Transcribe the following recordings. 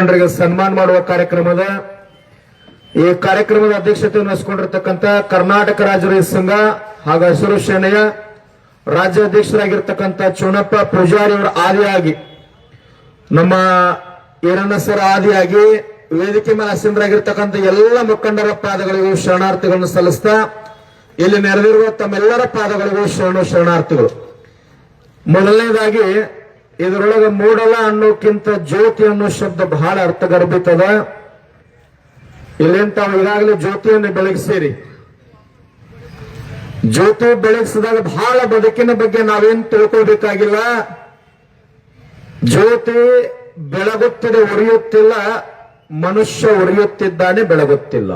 ಮುಖಂಡರಿಗೆ ಸನ್ಮಾನ ಮಾಡುವ ಕಾರ್ಯಕ್ರಮದ ಈ ಕಾರ್ಯಕ್ರಮದ ಅಧ್ಯಕ್ಷತೆಯನ್ನು ವಹಿಸಿಕೊಂಡಿರ್ತಕ್ಕಂಥ ಕರ್ನಾಟಕ ರಾಜ್ಯ ರೈತ ಸಂಘ ಹಾಗೂ ಹಸಿರು ಸೇನೆಯ ರಾಜ್ಯಾಧ್ಯಕ್ಷರಾಗಿರ್ತಕ್ಕಂಥ ಚುಣಪ್ಪ ಪೂಜಾರಿ ಅವರ ಆದಿಯಾಗಿ, ನಮ್ಮ ಈರಣ್ಣ ಸರ್ ಆದಿಯಾಗಿ, ವೇದಿಕೆ ಮೇಲೆ ಹಸಿಂದ್ರಾಗಿರ್ತಕ್ಕಂಥ ಎಲ್ಲ ಮುಖಂಡರ ಪಾದಗಳಿಗೂ ಶರಣಾರ್ಥಿಗಳನ್ನು ಸಲ್ಲಿಸ್ತಾ, ಇಲ್ಲಿ ನೆರೆದಿರುವ ತಮ್ಮೆಲ್ಲರ ಪಾದಗಳಿಗೂ ಶರಣು ಶರಣಾರ್ಥಿಗಳು. ಮೊದಲನೇದಾಗಿ ಇದರೊಳಗೆ ಮೂಡಲ ಅನ್ನೋಕ್ಕಿಂತ ಜ್ಯೋತಿ ಅನ್ನೋ ಶಬ್ದ ಬಹಳ ಅರ್ಥಗರ್ಭಿತದ. ಇಲ್ಲಿಂದ ತಾವು ಈಗಾಗಲೇ ಜ್ಯೋತಿಯನ್ನು ಬೆಳಗಿಸಿರಿ. ಜ್ಯೋತಿ ಬೆಳಗಿಸಿದಾಗ ಬಹಳ ಬದುಕಿನ ಬಗ್ಗೆ ನಾವೇನ್ ತಿಳ್ಕೋಬೇಕಾಗಿಲ್ಲ ಜ್ಯೋತಿ ಬೆಳಗುತ್ತಿದೆ ಉರಿಯುತ್ತಿಲ್ಲ ಮನುಷ್ಯ ಉರಿಯುತ್ತಿದ್ದಾನೆ ಬೆಳಗುತ್ತಿಲ್ಲ.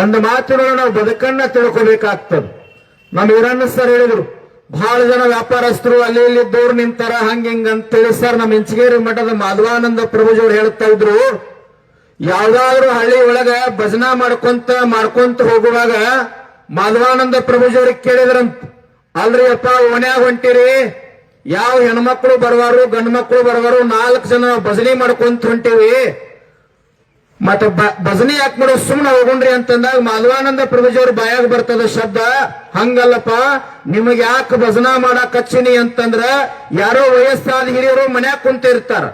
ಒಂದು ಮಾತಿನೊಳಗೆ ನಾವು ಬದುಕನ್ನ ತಿಳ್ಕೋಬೇಕಾಗ್ತದೆ. ನಮ್ಮ ಇರನ್ನ ಸರ್ ಹೇಳಿದ್ರು ಬಹಳ ಜನ ವ್ಯಾಪಾರಸ್ಥರು ಅಲ್ಲಿ ಇಲ್ಲಿ ದೂರ್ ನಿಂತಾರ, ಹಂಗ ಹಿಂಗ ಅಂತೇಳಿ ಸರ್ ನಮ್ಮ ಇಂಚಗೇರಿ ಮಠದ ಮಾಧವಾನಂದ ಪ್ರಭುಜವ್ರು ಹೇಳ್ತಾ ಇದ್ರು. ಯಾವ್ದಾದ್ರು ಹಳ್ಳಿ ಒಳಗ ಭಜನಾ ಮಾಡ್ಕೊಂತ ಮಾಡ್ಕೊಂತ ಹೋಗುವಾಗ ಮಾಧವಾನಂದ ಪ್ರಭುಜಿಯವ್ರಿಗೆ ಕೇಳಿದ್ರಂತ, ಅಲ್ರಿ ಅಪ್ಪ, ಓಣ್ಯಾಗ ಹೊಂಟಿರಿ. ಯಾವ ಹೆಣ್ಮಕ್ಳು ಬರವಾರು ಗಂಡು ಮಕ್ಕಳು ಬರವಾರು, ನಾಲ್ಕು ಜನ ಭಜನೆ ಮಾಡ್ಕೊಂತ ಹೊಂಟಿವಿ. ಮತ್ತೆ ಭಜನೆ ಯಾಕೆ ಮಾಡೋ ಸುಮ್ಮನೆ ಹೋಗುಣ್ರಿ ಅಂತಂದಾಗ ಮಾಧವಾನಂದ ಪ್ರಭುಜಿಯವ್ರ ಬಾಯಾಗ ಬರ್ತದ ಶಬ್ದ, ಹಂಗಲ್ಲಪ್ಪ, ನಿಮಗೆ ಯಾಕೆ ಭಜನಾ ಮಾಡಕ್ ಹಚ್ಚಿನಿ ಅಂತಂದ್ರ ಯಾರೋ ವಯಸ್ಸಾದ ಹಿರಿಯರು ಮನ್ಯಾಗ ಕುಂತಿರ್ತಾರ.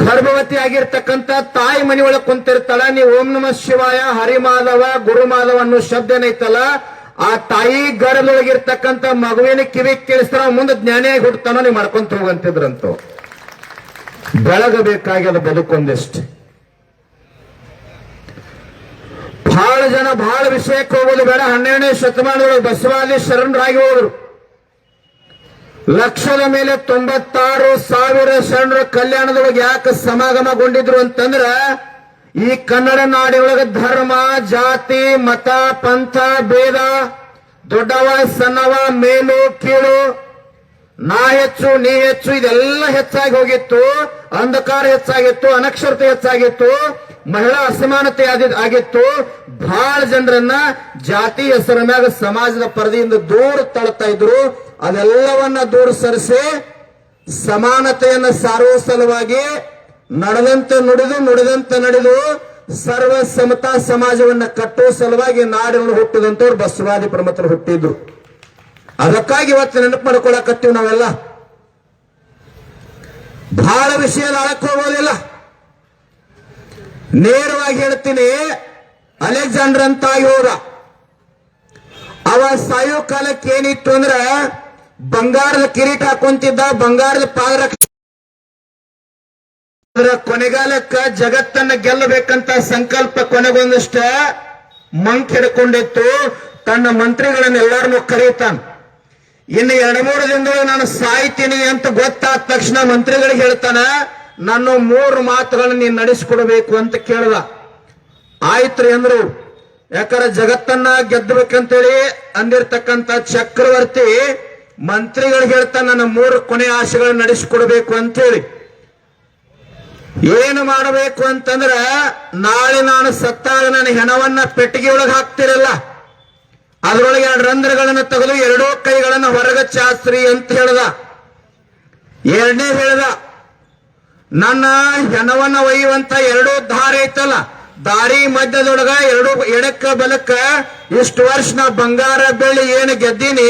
ಗರ್ಭವತಿ ಆಗಿರ್ತಕ್ಕಂತ ತಾಯಿ ಮನೆಯೊಳಗೆ ಕುಂತಿರ್ತಾಳ, ನೀ ಓಂ ನಮ ಶಿವಾಯ ಹರಿಮಾಧವ ಗುರುಮಾಧವ ಅನ್ನೋ ಶಬ್ದ ಏನೈತಲ್ಲ, ಆ ತಾಯಿ ಗರ್ಭದೊಳಗಿರ್ತಕ್ಕಂತ ಮಗುವಿನ ಕಿವಿ ಕೇಳಿಸ್ತಾರ ಮುಂದೆ ಜ್ಞಾನಿಯಾಗಿ ಹುಡ್ತಾನೋ ನೀವು ಮಾಡ್ಕೊಂತ ಹೋಗಂತಿದ್ರಂತ. ಬೆಳಗಬೇಕಾಗ್ಯದ ಬದುಕೊಂದಿಷ್ಟು. ಬಹಳ ಜನ ಬಹಳ ವಿಷಯಕ್ಕೆ ಹೋಗೋದು ಬೇಡ. ಹನ್ನೆರಡನೇ ಶತಮಾನದೊಳಗೆ ಬಸವಾದಿ ಶರಣರಾಗಿ ಹೋದ್ರು ಲಕ್ಷದ ಮೇಲೆ ತೊಂಬತ್ತಾರು ಸಾವಿರ ಶರಣರ ಕಲ್ಯಾಣದೊಳಗೆ ಯಾಕೆ ಸಮಾಗಮಗೊಂಡಿದ್ರು ಅಂತಂದ್ರ, ಈ ಕನ್ನಡ ನಾಡಿನೊಳಗೆ ಧರ್ಮ, ಜಾತಿ, ಮತ, ಪಂಥ, ಭೇದ, ದೊಡ್ಡವ, ಸಣ್ಣವ, ಮೇಲು, ಕೀಳು, ನಾ ಹೆಚ್ಚು, ನೀ ಹೆಚ್ಚು, ಇದೆಲ್ಲ ಹೆಚ್ಚಾಗಿ ಹೋಗಿತ್ತು. ಅಂಧಕಾರ ಹೆಚ್ಚಾಗಿತ್ತು, ಅನಕ್ಷರತೆ ಹೆಚ್ಚಾಗಿತ್ತು. ಮಹಿಳಾ ಅಸಮಾನತೆ ಆಗಿತ್ತು. ಬಹಳ ಜನರನ್ನ ಜಾತಿ ಹೆಸರ ಮ್ಯಾಗ ಸಮಾಜದ ಪರದೆಯಿಂದ ದೂರ ತಳ್ತಾ ಇದ್ರು. ಅದೆಲ್ಲವನ್ನ ದೂರ ಸರಿಸಿ ಸಮಾನತೆಯನ್ನ ಸಾರುವ ಸಲುವಾಗಿ ನಡೆದಂತೆ ನುಡಿದು, ನುಡಿದಂತೆ ನಡೆದು ಸರ್ವ ಸಮತಾ ಸಮಾಜವನ್ನ ಕಟ್ಟುವ ಸಲುವಾಗಿ ನಾಡಿನ ಹುಟ್ಟಿದಂತವ್ರು ಬಸವಾದಿ ಪ್ರಮತರು ಹುಟ್ಟಿದ್ರು. ಅದಕ್ಕಾಗಿ ಇವತ್ತು ನೆನಪು ಮಾಡ್ಕೊಳಕತ್ತೀವಿ ನಾವೆಲ್ಲ. ಬಹಳ ವಿಷಯ ಆಳಕ್ಕೆ ಹೋಗೋದಿಲ್ಲ ನೇರವಾಗಿ ಹೇಳ್ತೀನಿ ಅಲೆಕ್ಸಾಂಡರ್ ಅಂತ ಇವರ ಅವ ಸಾಯೋ ಕಾಲಕ್ಕೆ ಏನಿತ್ತು ಅಂದ್ರ, ಬಂಗಾರದ ಕಿರೀಟ ಹಾಕೊಂತಿದ್ದ, ಬಂಗಾರದ ಅದರ ಕೊನೆಗಾಲಕ್ಕ ಜಗತ್ತನ್ನ ಗೆಲ್ಲಬೇಕಂತ ಸಂಕಲ್ಪ ಕೊನೆಗೊಂದಷ್ಟ ಮಂಕ್ ಹಿಡ್ಕೊಂಡಿತ್ತು. ತನ್ನ ಮಂತ್ರಿಗಳನ್ನ ಮಂತ್ರಿಗಳನ್ನೆಲ್ಲರನ್ನು ಕರೀತಾನ. ಇನ್ನು ಎರಡು ಮೂರು ದಿನಗಳು ನಾನು ಸಾಯ್ತೀನಿ ಅಂತ ಗೊತ್ತಾದ ತಕ್ಷಣ ಮಂತ್ರಿಗಳಿಗೆ ಹೇಳ್ತಾನ ನಾನು ಮೂರು ಮಾತುಗಳನ್ನ ನೀನು ನಡೆಸಿಕೊಡಬೇಕು ಅಂತ ಕೇಳ್ದ. ಆಯ್ತ್ರಿ ಅಂದ್ರು ಯಾಕಂದ್ರೆ ಜಗತ್ತನ್ನ ಗೆದ್ದಬೇಕಂತೇಳಿ ಅಂದಿರ್ತಕ್ಕಂತ ಚಕ್ರವರ್ತಿ ಮಂತ್ರಿಗಳು ಹೇಳ್ತಾ ನನ್ನ ಮೂರು ಕೊನೆ ಆಶೆಗಳನ್ನು ಅಂತ ಅಂತೇಳಿ. ಏನು ಮಾಡಬೇಕು ಅಂತಂದ್ರ, ನಾಳೆ ನಾನು ಸತ್ತಾಗ ನನ್ನ ಹೆಣವನ್ನ ಪೆಟ್ಟಿಗೆ ಒಳಗೆ ಹಾಕ್ತಿರಲ್ಲ. ಅದರೊಳಗೆ ಎರಡು ರಂಧ್ರಗಳನ್ನು ತೆಗೆದು ಎರಡೂ ಕೈಗಳನ್ನು ಹೊರಗ ಚಾಸ್ರಿ ಅಂತ ಹೇಳ್ದ. ಎರಡನೇ ಹೇಳ್ದ ನನ್ನ ಜನವನ್ನ ಒಯ್ಯುವಂತ ಎರಡೂ ದಾರಿ ಐತಲ್ಲ, ದಾರಿ ಮಧ್ಯದೊಳಗ ಎರಡು ಎಡಕ್ಕ ಬಲಕ್ಕ ಇಷ್ಟು ವರ್ಷ ನಾ ಬಂಗಾರ ಬೆಳ್ಳಿ ಏನು ಗೆದ್ದೀನಿ,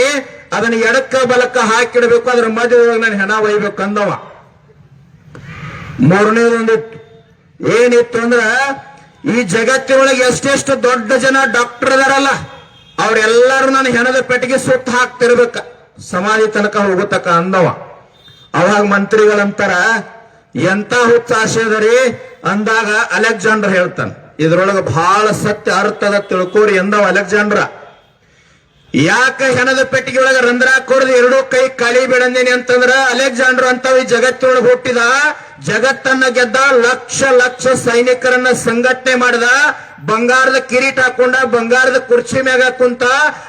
ಅದನ್ನ ಎಡಕ್ಕ ಬಲಕ್ಕ ಹಾಕಿಡಬೇಕು, ಅದ್ರ ಮಧ್ಯದೊಳಗ ನಾನು ಹೆಣ ಒಯ್ಬೇಕು ಅಂದವ. ಮೂರನೇದೊಂದಿತ್ತು. ಏನಿತ್ತು ಅಂದ್ರ, ಈ ಜಗತ್ತಿನೊಳಗೆ ಎಷ್ಟೆಷ್ಟು ದೊಡ್ಡ ಜನ ಡಾಕ್ಟರ್ ಅದಾರಲ್ಲ, ಅವ್ರೆಲ್ಲರೂ ನಾನು ಹೆಣದ ಪೆಟ್ಟಿಗೆ ಸುತ್ತ ಹಾಕ್ತಿರ್ಬೇಕ. ಸಮಾಧಿ ತನಕ ಹೋಗುತ್ತಕ ಅಂದವ. ಅವಾಗ ಮಂತ್ರಿಗಳಂತಾರ ಎಂತ ಹುಚ್ಚ ಅಂದಾಗ ಅಲೆಕ್ಸಾಂಡರ್ ಹೇಳ್ತಾನೆ. ಇದ್ರೊಳಗೆ ಬಹಳ ಸತ್ಯ ಅರ್ಥದ ತಿಳ್ಕೋರಿ ಎಂದವ ಅಲೆಕ್ಸಾಂಡ್ರ. ಯಾಕೆ ಹೆಣದ ಪೆಟ್ಟಿಗೆ ರಂಧ್ರ ಕೊಡದು ಎರಡೂ ಕೈ ಕಳಿ ಬಿಡಂದಿನಿ ಅಂತಂದ್ರ ಅಲೆಕ್ಸಾಂಡರ್ ಅಂತ ಈ ಜಗತ್ತಿನೊಳಗೆ ಹುಟ್ಟಿದ. ಜಗತ್ತನ್ನ ಗೆದ್ದ ಲಕ್ಷ ಲಕ್ಷ ಸೈನಿಕರನ್ನ ಸಂಘಟನೆ ಮಾಡಿದ. ಬಂಗಾರದ ಕಿರೀಟ ಹಾಕೊಂಡ, ಬಂಗಾರದ ಕುರ್ಚಿ ಮ್ಯಾಗ ಕುಂತ,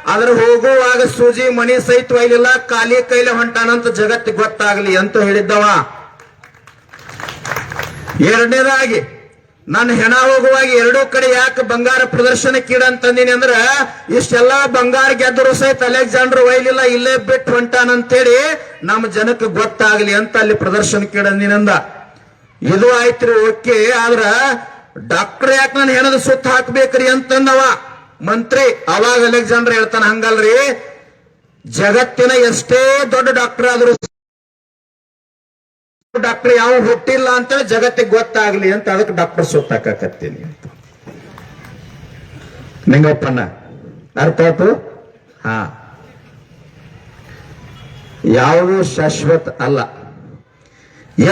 ಅದ್ರ ಹೋಗುವಾಗ ಸೂಜಿ ಮಣಿ ಸಹಿತ ಒಯ್ಲಿಲ್ಲ, ಖಾಲಿ ಕೈಲಿ ಹೊಂಟಾನಂತ ಜಗತ್ತಿಗೆ ಗೊತ್ತಾಗ್ಲಿ ಅಂತ ಹೇಳಿದ್ದವ. ಎರಡನೇದಾಗಿ, ನನ್ನ ಹೆಣ ಹೋಗುವಾಗ ಎರಡೂ ಕಡೆ ಯಾಕೆ ಬಂಗಾರ ಪ್ರದರ್ಶನಕ್ಕೀಡ ಅಂತಂದಿನಿ ಅಂದ್ರ, ಇಷ್ಟೆಲ್ಲಾ ಬಂಗಾರ ಗೆದ್ದರು ಸಹಿತ ಅಲೆಕ್ಸಾಂಡರ್ ಒಯ್ಲಿಲ್ಲ ಇಲ್ಲೇ ಬಿಟ್ಟು ಹೊಂಟಾನಂತೇಳಿ ನಮ್ಮ ಜನಕ್ಕೆ ಗೊತ್ತಾಗ್ಲಿ ಅಂತ ಅಲ್ಲಿ ಪ್ರದರ್ಶನಕ್ಕೀಡಂದಿನಂದ ಇದು ಆಯ್ತ್ರಿ ಓಕೆ, ಆದ್ರ ಡಾಕ್ಟರ್ ಯಾಕೆ ನಾನು ಹೆಣದ ಸುತ್ತ ಹಾಕ್ಬೇಕ್ರಿ ಅಂತಂದವ. ಮಂತ್ರಿ, ಅವಾಗ ಅಲೆಕ್ಸಾಂಡರ್ ಹೇಳ್ತಾನೆ ಹಂಗಲ್ರಿ, ಜಗತ್ತಿನ ಎಷ್ಟೇ ದೊಡ್ಡ ಡಾಕ್ಟರ್ ಆದ್ರೂ ಡಾಕ್ಟರ್, ಯಾವ ಹುಟ್ಟಿಲ್ಲ ಅಂತ ಜಗತ್ತಿಗೆ ಗೊತ್ತಾಗ್ಲಿ ಅಂತ ಅದಕ್ಕೆ ಡಾಕ್ಟರ್ ಸುತ್ತಾಕತ್ತೀನಿ ಅಂತ. ನಿಂಗಪ್ಪಣ್ಣ ಅರ್ಥ ಆಯ್ತು ಹಾ. ಯಾವುದು ಶಾಶ್ವತ ಅಲ್ಲ.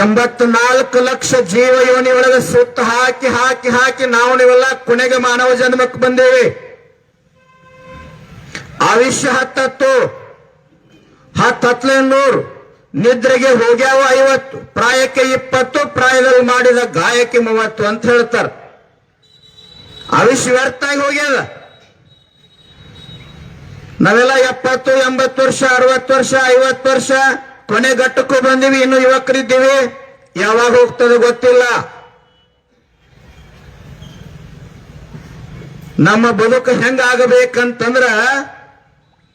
ಎಂಬತ್ನಾಲ್ಕು ಲಕ್ಷ ಜೀವ ಒಳಗೆ ಸುತ್ತ ಹಾಕಿ ಹಾಕಿ ಹಾಕಿ ನಾವು ನೀವೆಲ್ಲ ಕೊನೆಗೆ ಮಾನವ ಜನ್ಮಕ್ಕೆ ಬಂದೇವಿ. ಆಯುಷ್ಯ ಹತ್ತತ್ತು ಹತ್ತತ್ಲೆ ನೂರು. ನಿದ್ರೆಗೆ ಹೋಗ್ಯಾವ ಐವತ್ತು, ಪ್ರಾಯಕ್ಕೆ ಇಪ್ಪತ್ತು, ಪ್ರಾಯದಲ್ಲಿ ಮಾಡಿದ ಗಾಯಕ್ಕೆ ಮೂವತ್ತು ಅಂತ ಹೇಳ್ತಾರ. ವ್ಯರ್ಥ ಆಗಿ ಹೋಗ್ಯದ ನಾವೆಲ್ಲ ಎಪ್ಪತ್ತು, ಎಂಬತ್ತು ವರ್ಷ, ಅರವತ್ತು ವರ್ಷ, ಐವತ್ತು ವರ್ಷ ಕೊನೆ ಘಟ್ಟಕ್ಕೂ ಬಂದಿವಿ, ಇನ್ನು ಯುವಕರಿದ್ದೀವಿ. ಯಾವಾಗ ಹೋಗ್ತದೆ ಗೊತ್ತಿಲ್ಲ. ನಮ್ಮ ಬದುಕು ಹೆಂಗಾಗಬೇಕಂತಂದ್ರ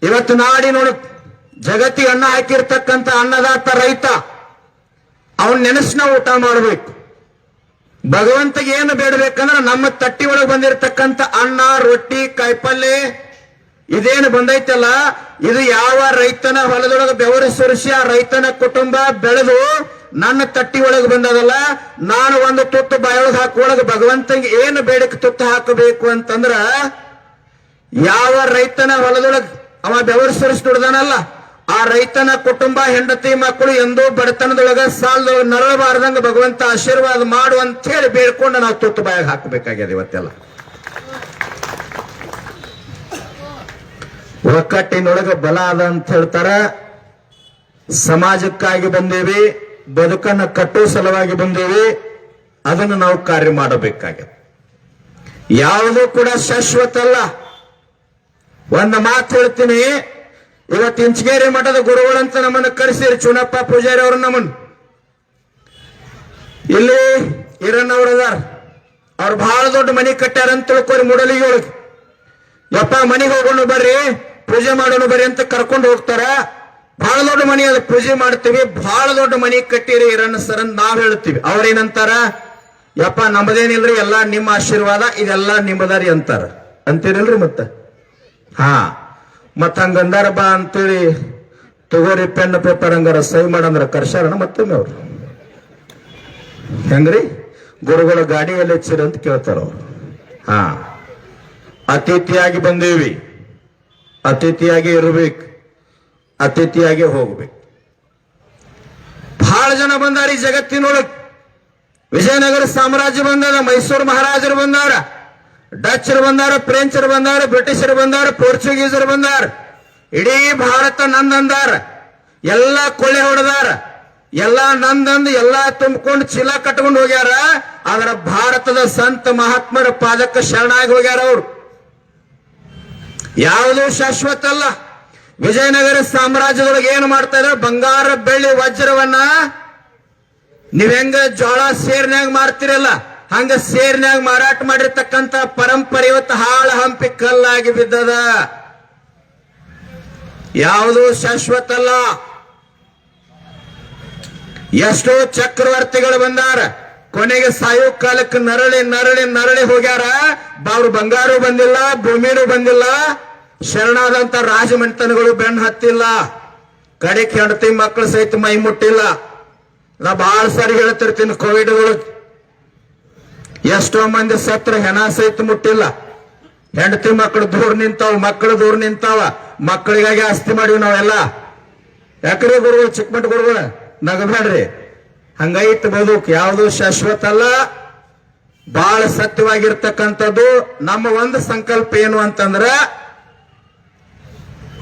ಇವತ್ತು ನಾಡಿ ನೋಡು ಜಗತ್ತಿಗೆ ಅನ್ನ ಹಾಕಿರ್ತಕ್ಕಂಥ ಅನ್ನದಾತ ರೈತ, ಅವನ್ ನೆನೆಸ್ನ ಊಟ ಮಾಡಬೇಕು. ಭಗವಂತಗೆ ಏನು ಬೇಡಬೇಕಂದ್ರೆ ನಮ್ಮ ತಟ್ಟಿ ಒಳಗೆ ಬಂದಿರತಕ್ಕಂಥ ಅನ್ನ, ರೊಟ್ಟಿ, ಕಾಯಿಪಲ್ಲೆ, ಇದೇನು ಬಂದೈತಲ್ಲ, ಇದು ಯಾವ ರೈತನ ಹೊಲದೊಳಗೆ ಬೆವರು ಸುರಿಸಿ ಆ ರೈತನ ಕುಟುಂಬ ಬೆಳೆದು ನನ್ನ ತಟ್ಟಿ ಒಳಗೆ ಬಂದದಲ್ಲ, ನಾನು ಒಂದು ತುತ್ತು ಬಾಯೊಳಗೆ ಹಾಕುವೊಳಗೆ ಭಗವಂತಗೆ ಏನು ಬೇಡಕ್ಕೆ ತುತ್ತು ಹಾಕಬೇಕು ಅಂತಂದ್ರ, ಯಾವ ರೈತನ ಹೊಲದೊಳಗೆ ಅವ ಬೆವರು ಸುರಿಸಿ ದುಡ್ದಾನಲ್ಲ ಆ ರೈತನ ಕುಟುಂಬ, ಹೆಂಡತಿ, ಮಕ್ಕಳು ಎಂದೂ ಬಡತನದೊಳಗ ಸಾಲದ ನರಳಬಾರ್ದಂಗ ಭಗವಂತ ಆಶೀರ್ವಾದ ಮಾಡು ಅಂತ ಹೇಳಿ ಬೇಡ್ಕೊಂಡು ನಾವು ತುತ್ತು ಬಾಯಾಗ ಹಾಕಬೇಕಾಗ್ಯದ ಇವತ್ತೆಲ್ಲ. ಒಕ್ಕಟ್ಟಿನೊಳಗ ಬಲ ಅದ ಅಂತ ಹೇಳ್ತಾರ. ಸಮಾಜಕ್ಕಾಗಿ ಬಂದೇವಿ, ಬದುಕನ್ನ ಕಟ್ಟುವ ಸಲುವಾಗಿ ಬಂದೇವಿ, ಅದನ್ನ ನಾವು ಕಾರ್ಯ ಮಾಡಬೇಕಾಗ್ಯದ. ಯಾವುದು ಕೂಡ ಶಾಶ್ವತ ಅಲ್ಲ. ಒಂದು ಮಾತು ಹೇಳ್ತೀನಿ ಇವತ್ತು ತಿಂಚಗೇರಿ ಮಠದ ಗುರುಗಳಂತ ನಮ್ಮನ್ನು ಕರೆಸಿರಿ. ಚುನಪ್ಪ ಪೂಜಾರಿ ಅವರು ನಮ್ಮನ್ನು. ಇಲ್ಲಿ ಈರಣ್ಣವ್ರು ಅದಾರ. ಅವ್ರು ಬಹಳ ದೊಡ್ಡ ಮನೆ ಕಟ್ಟ್ಯಾರ ಅಂತ ತಿಳ್ಕೊರಿ ಮೂಡಲಿಗೆ ಯಪ್ಪ, ಮನೆಗೆ ಹೋಗೋಣ ಬರ್ರಿ, ಪೂಜೆ ಮಾಡೋಣ ಬರ್ರಿ ಅಂತ ಕರ್ಕೊಂಡು ಹೋಗ್ತಾರ. ಬಹಳ ದೊಡ್ಡ ಮನೆ ಅದು, ಪೂಜೆ ಮಾಡ್ತೀವಿ. ಬಹಳ ದೊಡ್ಡ ಮನೆ ಕಟ್ಟಿರಿ ಇರಣ್ಣ ಸರ್ ಅಂತ ನಾವ್ ಹೇಳ್ತೀವಿ. ಅವ್ರೇನಂತಾರ? ಯಪ್ಪ ನಮ್ಮದೇನಿಲ್ರಿ ಎಲ್ಲಾ ನಿಮ್ಮ ಆಶೀರ್ವಾದ, ಇದೆಲ್ಲ ನಿಮ್ಮದಾರಿ ಅಂತಾರ. ಅಂತೀರಲ್ರಿ ಮತ್ತ? ಹಾ. ಮತ್ತ ಹಂಗಂದಾರ ಬಾ ಅಂತೇಳಿ ತಗೋರಿ ಪೆನ್ ಪೇಪರ್ ಹಂಗಾರ ಸಹಿ ಮಾಡಂದ್ರ ಕರ್ಸಾರಣ ಮತ್ತೊಮ್ಮೆ ಅವ್ರು. ಹೆಂಗ್ರಿ? ಗುರುಗಳ ಗಾಡಿಯಲ್ಲಿ ಹೆಚ್ಚಿರ ಅಂತ ಕೇಳ್ತಾರ ಅವ್ರು. ಹಾ. ಅತಿಥಿಯಾಗಿ ಬಂದೇವಿ. ಅತಿಥಿಯಾಗಿ ಇರಬೇಕು. ಅತಿಥಿಯಾಗಿ ಹೋಗ್ಬೇಕು. ಬಹಳ ಜನ ಬಂದಾರ ಈ ಜಗತ್ತಿನೊಳಗೆ. ವಿಜಯನಗರ ಸಾಮ್ರಾಜ್ಯ ಬಂದದ, ಮೈಸೂರು ಮಹಾರಾಜರು ಬಂದಾರ. ಡಚ್ಚರು ಬಂದಾರ, ಫ್ರೆಂಚರು ಬಂದಾರ, ಬ್ರಿಟಿಷರು ಬಂದಾರ, ಪೋರ್ಚುಗೀಸರು ಬಂದಾರ. ಇಡೀ ಭಾರತ ನಂದಂದಾರ. ಎಲ್ಲ ಕೊಳ್ಳೆ ಹೊಡೆದಾರ. ಎಲ್ಲ ನಂದಂದು ಎಲ್ಲ ತುಂಬಿಕೊಂಡು ಚೀಲ ಕಟ್ಕೊಂಡು ಹೋಗ್ಯಾರ. ಆದ್ರ ಭಾರತದ ಸಂತ ಮಹಾತ್ಮರ ಪಾದಕ್ಕೆ ಶರಣಾಗಿ ಹೋಗ್ಯಾರ ಅವರು. ಯಾವುದೂ ಶಾಶ್ವತ ಅಲ್ಲ. ವಿಜಯನಗರ ಸಾಮ್ರಾಜ್ಯದೊಳಗೆ ಏನು ಮಾಡ್ತಾ ಇದ್ರೆ? ಬಂಗಾರ ಬೆಳ್ಳಿ ವಜ್ರವನ್ನ ನೀವ್ ಹೆಂಗ ಜೋಳ ಸೇರ್ನ್ಯಾಗ ಮಾರ್ತಿರಲ್ಲ? ಹಂಗ ಸೇರ್ನಾಗ ಮಾರಾಟ ಮಾಡಿರ್ತಕ್ಕಂತ ಪರಂಪರೆ ಇವತ್ತು ಹಾಳ ಹಂಪಿ ಕಲ್ಲಾಗಿ ಬಿದ್ದದ. ಯಾವುದೂ ಶಾಶ್ವತ ಅಲ್ಲ ಎಷ್ಟೋ ಚಕ್ರವರ್ತಿಗಳು ಬಂದಾರ. ಕೊನೆಗೆ ಸಾಯೋ ಕಾಲಕ್ಕೆ ನರಳಿ ನರಳಿ ನರಳಿ ಹೋಗ್ಯಾರ. ಅವ್ರು ಬಂಗಾರು ಬಂದಿಲ್ಲ, ಭೂಮಿನೂ ಬಂದಿಲ್ಲ. ಶರಣಾದಂತ ರಾಜಮನೆತನಗಳು ಬೆನ್ನು ಹತ್ತಿಲ್ಲ. ಕಡೆ ಹೆಂಡತಿ ಮಕ್ಕಳು ಸಹಿತ ಮೈ ಮುಟ್ಟಿಲ್ಲ. ನಾ ಬಹಳ ಸಾರಿ ಹೇಳ್ತಿರ್ತೀನಿ, ಕೋವಿಡ್ಗಳು ಎಷ್ಟೋ ಮಂದಿ ಸತ್ರ ಹೆಣ ಸಹಿತ ಮುಟ್ಟಿಲ್ಲ. ಹೆಂಡತಿ ಮಕ್ಕಳು ದೂರ ನಿಂತಾವ ಮಕ್ಕಳು ದೂರ ನಿಂತಾವ. ಮಕ್ಕಳಿಗಾಗಿ ಆಸ್ತಿ ಮಾಡಿವಿ ನಾವೆಲ್ಲ. ಯಾಕ್ರಿ ಗುರುಗಳು ಚಿಕ್ಕಮಟ್ಟ ಗುರುಗಳು? ನಗಬೇಡ್ರಿ ಹಂಗೈತ್ ಬದುಕು. ಯಾವುದು ಶಾಶ್ವತ ಅಲ್ಲ. ಬಹಳ ಸತ್ಯವಾಗಿರ್ತಕ್ಕಂಥದ್ದು. ನಮ್ಮ ಒಂದು ಸಂಕಲ್ಪ ಏನು ಅಂತಂದ್ರ,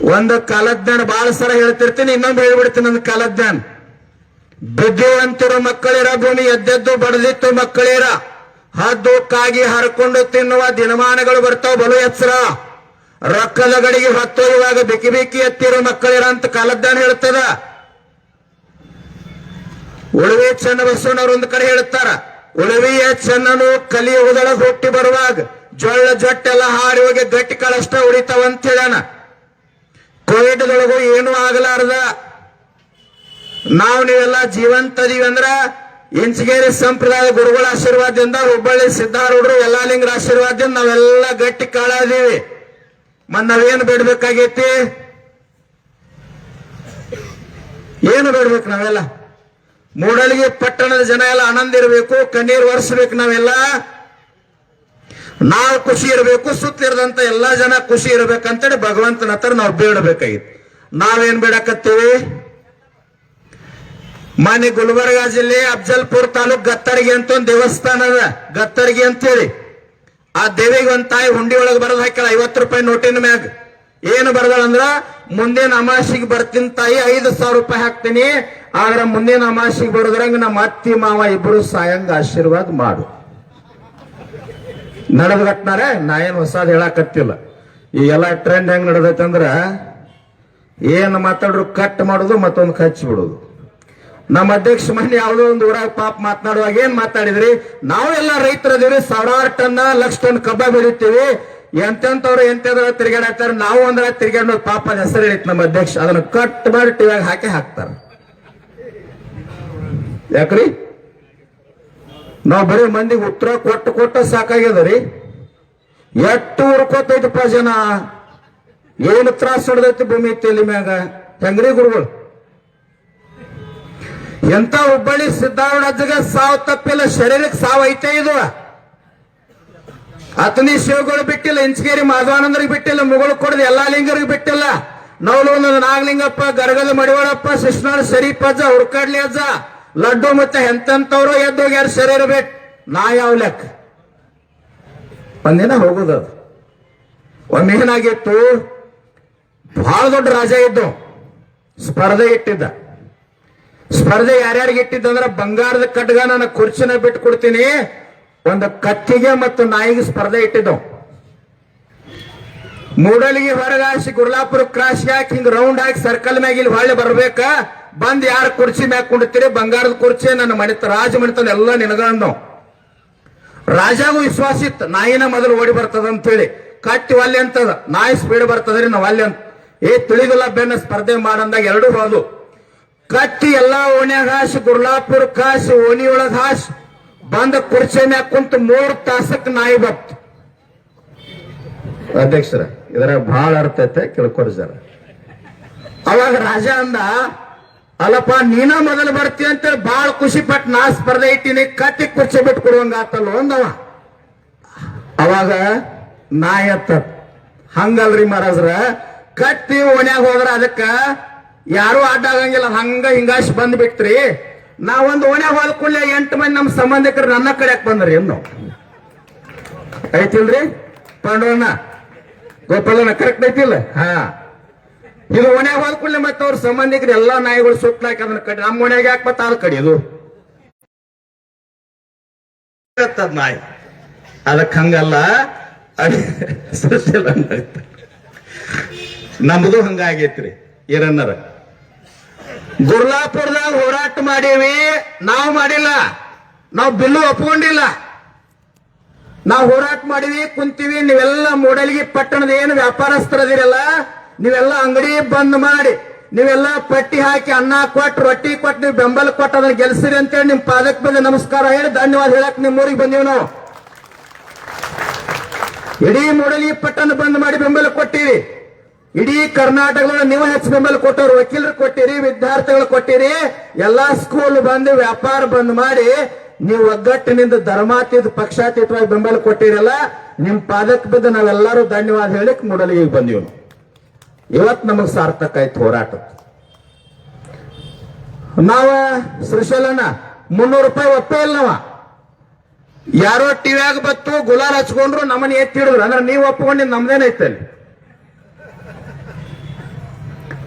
ಒಂದು ಕಾಲಜ್ಞಾನ ಬಹಳ ಸಲ ಹೇಳ್ತಿರ್ತೀನಿ, ಇನ್ನೊಂದು ಹೇಳ್ಬಿಡ್ತೀನಿ ಒಂದು ಕಾಲಜ್ಞಾನ. ಬುದ್ಧಿವಂತರು ಮಕ್ಕಳಿರ, ಭೂಮಿ ಎದ್ದೆದ್ದು ಬಡದಿತ್ತು ಮಕ್ಕಳಿರ. ಹದ್ದು ಕಾಗಿ ಹರ್ಕೊಂಡು ತಿನ್ನುವ ದಿನಮಾನಗಳು ಬರ್ತಾವ ಬಲು ಎಚ್ಚರ ರೊಕ್ಕದ ಗಡಿಗೆ ಹೊತ್ತೊಯ್ಯುವಾಗ ಬಿಕ್ಕಿ ಬಿಕ್ಕಿ ಎತ್ತಿರೋ ಮಕ್ಕಳಿರಂತ ಕಾಲದ್ದಾನ ಹೇಳ್ತದ. ಉಳುವೆ ಚನ್ನ ಒಂದು ಕಡೆ ಹೇಳ್ತಾರ, ಉಳವಿಯ ಚೆನ್ನನು ಕಲಿಯುವುದಳ ಹುಟ್ಟಿ ಬರುವಾಗ ಜೊಳ್ಳ ಜೊಟ್ಟೆಲ್ಲ ಹಾರಿ ಹೋಗಿ ಗಟ್ಟಿ ಕಳಷ್ಟ ಉಳಿತಾವಂತ ಹೇಳೋಣ ಕೋವಿಡ್ದೊಳಗೂ ಏನೂ ಆಗಲಾರ್ದ. ನಾವು ನೀವೆಲ್ಲ ಜೀವಂತ ಅಂದ್ರ ಇಂಚಗೇರಿ ಸಂಪ್ರದಾಯ ಗುರುಗಳ ಆಶೀರ್ವಾದದಿಂದ ಹುಬ್ಬಳ್ಳಿ ಸಿದ್ಧಾರೂಢರು, ಯಲ್ಲಾಲಿಂಗರ ಆಶೀರ್ವಾದದಿಂದ ನಾವೆಲ್ಲ ಗಟ್ಟಿ ಕಾಳಾದೀವಿ. ಮತ್ ನಾವೇನು ಬಿಡ್ಬೇಕಾಗೈತಿ? ಏನು ಬಿಡ್ಬೇಕು ನಾವೆಲ್ಲ? ಮೂಡಲಿಗೆ ಪಟ್ಟಣದ ಜನ ಎಲ್ಲ ಆನಂದ ಇರಬೇಕು, ಕಣ್ಣೀರು ಒರೆಸ್ಬೇಕು ನಾವೆಲ್ಲ. ನಾವು ಖುಷಿ ಇರಬೇಕು ಸುತ್ತಿರದಂತ ಎಲ್ಲಾ ಜನ ಖುಷಿ ಇರ್ಬೇಕಂತೇಳಿ ಭಗವಂತನ ಹತ್ರ ನಾವು ಬೇಡಬೇಕಾಗಿತ್ತು. ನಾವೇನ್ ಬೇಡಕತ್ತೀವಿ? ಮಾನ್ಯ ಗುಲ್ಬರ್ಗ ಜಿಲ್ಲೆ ಅಫ್ಜಲ್ಪುರ್ ತಾಲೂಕ್ ಗತ್ತರಿಗೆ ಅಂತ ಒಂದು ದೇವಸ್ಥಾನ ಅದ. ಗತ್ತರಿಗೆ ಅಂತೇಳಿ. ಆ ದೇವಿಗೆ ಒಂದ್ ತಾಯಿ ಹುಂಡಿ ಒಳಗೆ ಬರದ್ ಐವತ್ತು ರೂಪಾಯಿ ನೋಟಿನ ಮ್ಯಾಗ. ಏನು ಬರ್ದಾಳಂದ್ರ ಮುಂದಿನ ಅಮಾಸಿಗೆ ಬರ್ತೀನಿ ತಾಯಿ ಐದು ಸಾವಿರ ರೂಪಾಯಿ ಹಾಕ್ತೀನಿ, ಆದ್ರೆ ಮುಂದಿನ ಅಮಾಸಿಗೆ ಬರೋದ್ರಂಗ ನಮ್ಮ ಅತ್ತಿ ಮಾವ ಇಬ್ರು ಸಾಯಂಗ ಆಶೀರ್ವಾದ ಮಾಡು. ನಡೆದ್ಗಟ್ನಾರೆ ನಾ ಏನ್ ಹೊಸದ್ ಹೇಳಾಕತ್ತಿಲ್ಲ. ಈ ಎಲ್ಲ ಟ್ರೆಂಡ್ ಹೆಂಗ್ ನಡೆದೈತೆ ಏನು ಏನ್ ಮಾತಾಡ್ರು ಕಟ್ ಮಾಡೋದು ಮತ್ತೊಂದು ಖರ್ಚು ಬಿಡೋದು ನಮ್ಮ ಅಧ್ಯಕ್ಷ ಮೊನ್ನೆ ಯಾವುದೋ ಒಂದು ಊರಾಗ ಪಾಪ ಮಾತನಾಡುವಾಗ ಏನ್ ಮಾತಾಡಿದ್ರಿ ನಾವೆಲ್ಲ ಎಲ್ಲ ರೈತರದಿವಿ ಸಾವಿರಾರು ಟನ್ ಲಕ್ಷ ಟನ್ ಕಬ್ಬ ಬೆಳಿತೀವಿ. ಎಂತೆಂತವ್ರು ಎಂತೆಂದ್ರ ತಿರ್ಗಾಡತ್ತಾರ ನಾವು ಅಂದ್ರ ತಿರ್ಗಾಡ ಪಾಪ ಹೆಸರು ಹೇಳಿತ್ ನಮ್ಮ ಅಧ್ಯಕ್ಷ. ಅದನ್ನ ಕಟ್ ಮಾಡಿ ಟಿವಿಯಾಗ ಹಾಕಿ ಹಾಕ್ತಾರ. ಯಾಕ್ರಿ? ನಾವು ಬರೀ ಮಂದಿಗೆ ಉತ್ತರ ಕೊಟ್ಟು ಕೊಟ್ಟು ಸಾಕಾಗ್ಯದ ಎಷ್ಟು ಉರ್ಕೋತೈತಪ್ಪ ಜನ. ಏನು ತ್ರಾಸ ಹೊಡೆದೈತಿ ಭೂಮಿ ತಲೆ ಮ್ಯಾಗ? ಹೆಂಗ್ರಿ ಗುರುಗಳು? ಎಂತ ಹುಬ್ಬಳ್ಳಿ ಸಿದ್ದಾರೂಢ ಸಾವು ತಪ್ಪಿಲ್ಲ, ಶರೀರಕ್ಕೆ ಸಾವು ಐತೆ ಇದು. ಅತನಿ ಶಿವಗಳು ಬಿಟ್ಟಿಲ್ಲ, ಇಂಚಗೇರಿ ಮಾಧವಾನಂದ್ರಿಗೆ ಬಿಟ್ಟಿಲ್ಲ, ಮುಗಳು ಕೊಡದ ಎಲ್ಲಾ ಲಿಂಗರಿಗೆ ಬಿಟ್ಟಿಲ್ಲ ನವಲೂನ ನಾಗಲಿಂಗಪ್ಪ, ಗರಗದ ಮಡಿವಾಳಪ್ಪ ಶಿಶ್ನಾಳ ಶರೀಫ್ ಅಜ್ಜ, ಹುಡ್ಕಾಡ್ಲಿ ಅಜ್ಜ, ಲಡ್ಡು ಮತ್ತೆ ಎಂತೆಂತವ್ರು ಎದ್ದೋಗ್ಯಾರ ಶರೀರ ಬಿಟ್? ನಾ ಯಾವ ಲೆಕ್ಕ? ಒಂದಿನ ಹೋಗುದು ಅದು. ಒಮ್ಮೆ ಏನಾಗಿತ್ತು? ಬಹಳ ದೊಡ್ಡ ರಾಜ ಇದ್ದು, ಸ್ಪರ್ಧೆ ಇಟ್ಟಿದ್ದ. ಸ್ಪರ್ಧೆ ಯಾರ್ಯಾರಿಗೆ ಇಟ್ಟಿದ್ದಂದ್ರ ಬಂಗಾರದ ಕಡ್ಗ ನನ್ನ ಕುರ್ಚಿನ ಬಿಟ್ಟು ಕೊಡ್ತೀನಿ. ಒಂದು ಕತ್ತಿಗೆ ಮತ್ತು ನಾಯಿಗೆ ಸ್ಪರ್ಧೆ ಇಟ್ಟಿದ್ದವು ಮೂಡಲಿಗೆ ಹೊರಗಾಸಿ ಗುರ್ಲಾಪುರ ಕ್ರಾಸ್ ಹಾಕಿ ಹಿಂಗ್ ರೌಂಡ್ ಹಾಕಿ ಸರ್ಕಲ್ ಮ್ಯಾಗ ಇಲ್ಲಿ ಹೊಳ್ಳಿ ಬರ್ಬೇಕ. ಬಂದ್ ಯಾರ ಕುರ್ಚಿ ಮ್ಯಾಗ ಕುಂಡ್ತೀರಿ ಬಂಗಾರದ ಕುರ್ಚಿ, ನನ್ನ ಮಣಿತ, ರಾಜ ಮಣಿತನ ಎಲ್ಲ ನಿನಗಣ್ಣು ರಾಜಾಗೂ ವಿಶ್ವಾಸ ಇತ್ತು, ನಾಯಿನ ಮೊದಲು ಓಡಿ ಬರ್ತದ ಅಂತೇಳಿ. ಕಟ್ಟಿ ಒಲ್ಲೆ ಅಂತದ, ನಾಯಿ ಸ್ಪೀಡ್ ಬರ್ತದ್ರಿ ನಾವು ಒಲ್ಲೆ ಅಂತ. ಏ, ತಿಳಿದಿಲ್ಲ ಬೆನ್ನ, ಸ್ಪರ್ಧೆ ಮಾಡಂದಾಗ ಎರಡು ಹೋದು ಕಟ್ಟಿ ಎಲ್ಲಾ ಓಣ್ಯಾಗ ಹಾಸಿ ಗುರ್ಲಾಪುರ ಕಾಸ್ ಓಣಿ ಒಳಗ ಹಾಸಿ ಬಂದ ಕುರ್ಚಿ ಮ್ಯಾಗ ಕುಂತ ಮೂರ್ ತಾಸಕ್ ನಾಯಿ ಬತ್ ಅಧ್ಯಕ್ಷರ ಇದರ ಬಹಳ ಅರ್ಥ ಐತೆ ಕೇಳ್ಕೊರಿ ಜರ ಅವಾಗ ರಾಜ ಅಂದ ಅಲ್ಲಪ್ಪ ನೀನ ಮೊದಲು ಬರ್ತಿ ಅಂತ ಬಹಳ ಖುಷಿ ಪಟ್ಟು ನಾ ಸ್ಪರ್ಧೆ ಇಟ್ಟಿನಿ ಕಟ್ಟಿ ಕುರ್ಚಿ ಬಿಟ್ಟು ಕೊಡುವಂಗ ಆತಲ್ಲ ಅಂದವ. ಅವಾಗ ನಾಯಿ ಅತ್ತ ಹಂಗಲ್ರಿ ಮಹಾರಾಜ್ರ ಕಟ್ಟಿ ಓಣ್ಯಾಗ ಹೋದ್ರ ಅದಕ್ಕ ಯಾರು ಅಡ್ಡ ಆಗಂಗಿಲ್ಲ ಹಂಗ ಹಿಂಗಾಶ್ ಬಂದ್ ಬಿಟ್ರಿ. ನಾವೊಂದು ಓಣ್ಯಾಗ ಹೋದ ಕೂಡಲೇ ಎಂಟು ಮಂದಿ ನಮ್ಮ ಸಂಬಂಧಿಕರು ನನ್ನ ಕಡೆ ಬಂದ್ರಿ ಇನ್ನು ಐತಿಲ್ರಿ? ಪಾಂಡವಣ್ಣ, ಗೋಪಾಲಣ್ಣ ಕರೆಕ್ಟ್ ಐತಿಲ್ಲ? ಹಾ. ಇದು ಓಣ್ಯಾಗ ಹೋದ ಮತ್ತೆ ಅವ್ರ ಸಂಬಂಧಿಕರು ಎಲ್ಲಾ ನಾಯಿಗಳು ಸುತ್ತಲಾಕಿ ಅದನ್ನ ಕಡಿ ನಮ್ಮ ಓಣ್ಯಾಗ ಯಾಕೆ ಮತ್ತೆ ಅದು ಕಡಿಯೋದು ನಾಯಿ. ಅದಕ್ಕೆ ಹಂಗಲ್ಲ. ನಮ್ದು ಹಂಗಾಗೈತ್ರಿ ಏನನ್ನರ ಗುರ್ಲಾಪುರದಾಗ ಹೋರಾಟ ಮಾಡೀವಿ. ನಾವು ಮಾಡಿಲ್ಲ. ನಾವು ಬಿಲ್ಲು ಒಪ್ಕೊಂಡಿಲ್ಲ. ನಾವು ಹೋರಾಟ ಮಾಡಿವಿ, ಕುಂತೀವಿ. ನೀವೆಲ್ಲ ಮೂಡಲ್ಗಿ ಪಟ್ಟಣದ ಏನು ವ್ಯಾಪಾರಸ್ಥರದಿರಲ್ಲ, ನೀವೆಲ್ಲ ಅಂಗಡಿ ಬಂದ್ ಮಾಡಿ, ನೀವೆಲ್ಲ ಪಟ್ಟಿ ಹಾಕಿ ಅನ್ನ ಕೊಟ್ಟು ರೊಟ್ಟಿ ಕೊಟ್ಟು ನೀವು ಬೆಂಬಲ ಕೊಟ್ಟು ಅದನ್ನ ಗೆಲ್ಸಿರಿ ಅಂತೇಳಿ ನಿಮ್ ಪಾದಕ್ ಬಂದು ನಮಸ್ಕಾರ ಹೇಳಿ ಧನ್ಯವಾದ ಹೇಳಕ್ ನಿಮ್ಮ ಊರಿಗೆ ಬಂದೀವಿ ನಾವು. ಇಡೀ ಮೂಡಲಿ ಪಟ್ಟಣ ಬಂದ್ ಮಾಡಿ ಬೆಂಬಲ ಕೊಟ್ಟಿರಿ ಇಡೀ ಕರ್ನಾಟಕದೊಳಗೆ ನೀವು ಹೆಚ್ಚು ಬೆಂಬಲ ಕೊಟ್ಟವ್ರು, ವಕೀಲರು ಕೊಟ್ಟಿರಿ, ವಿದ್ಯಾರ್ಥಿಗಳು ಕೊಟ್ಟಿರಿ, ಎಲ್ಲಾ ಸ್ಕೂಲ್ ಬಂದು, ವ್ಯಾಪಾರ ಬಂದ್ ಮಾಡಿ, ನೀವು ಒಗ್ಗಟ್ಟಿನಿಂದ ಧರ್ಮಾತೀತ ಪಕ್ಷಾತೀತವಾಗಿ ಬೆಂಬಲ ಕೊಟ್ಟಿರಲ್ಲ, ನಿಮ್ ಪಾದಕ್ಕೆ ಬಿದ್ದು ನಾವೆಲ್ಲರೂ ಧನ್ಯವಾದ ಹೇಳಿಕ್ ಮೂಡಲಿಗೆ ಬಂದೀವಿ ಇವತ್ ನಮಗ್ ಸಾರ್ಥಕ ಆಯ್ತು ಹೋರಾಟ. ನಾವ ಶ್ರೀಶೈಲಣ್ಣ, ಮುನ್ನೂರು ರೂಪಾಯಿ ಒಪ್ಪೇ ಇಲ್ಲ ನಾವ. ಯಾರೋ ಟಿವಿಯಾಗ ಬತ್ತು ಗುಲಾಲ್ ಹಚ್ಕೊಂಡ್ರು, ನಮ್ಮನ್ನ ಎತ್ತಿಡಿದ್ರು ಅಂದ್ರೆ ನೀವು ಒಪ್ಕೊಂಡಿದ್ ನಮ್ದೇನೈತೆ ಅಲ್ಲಿ?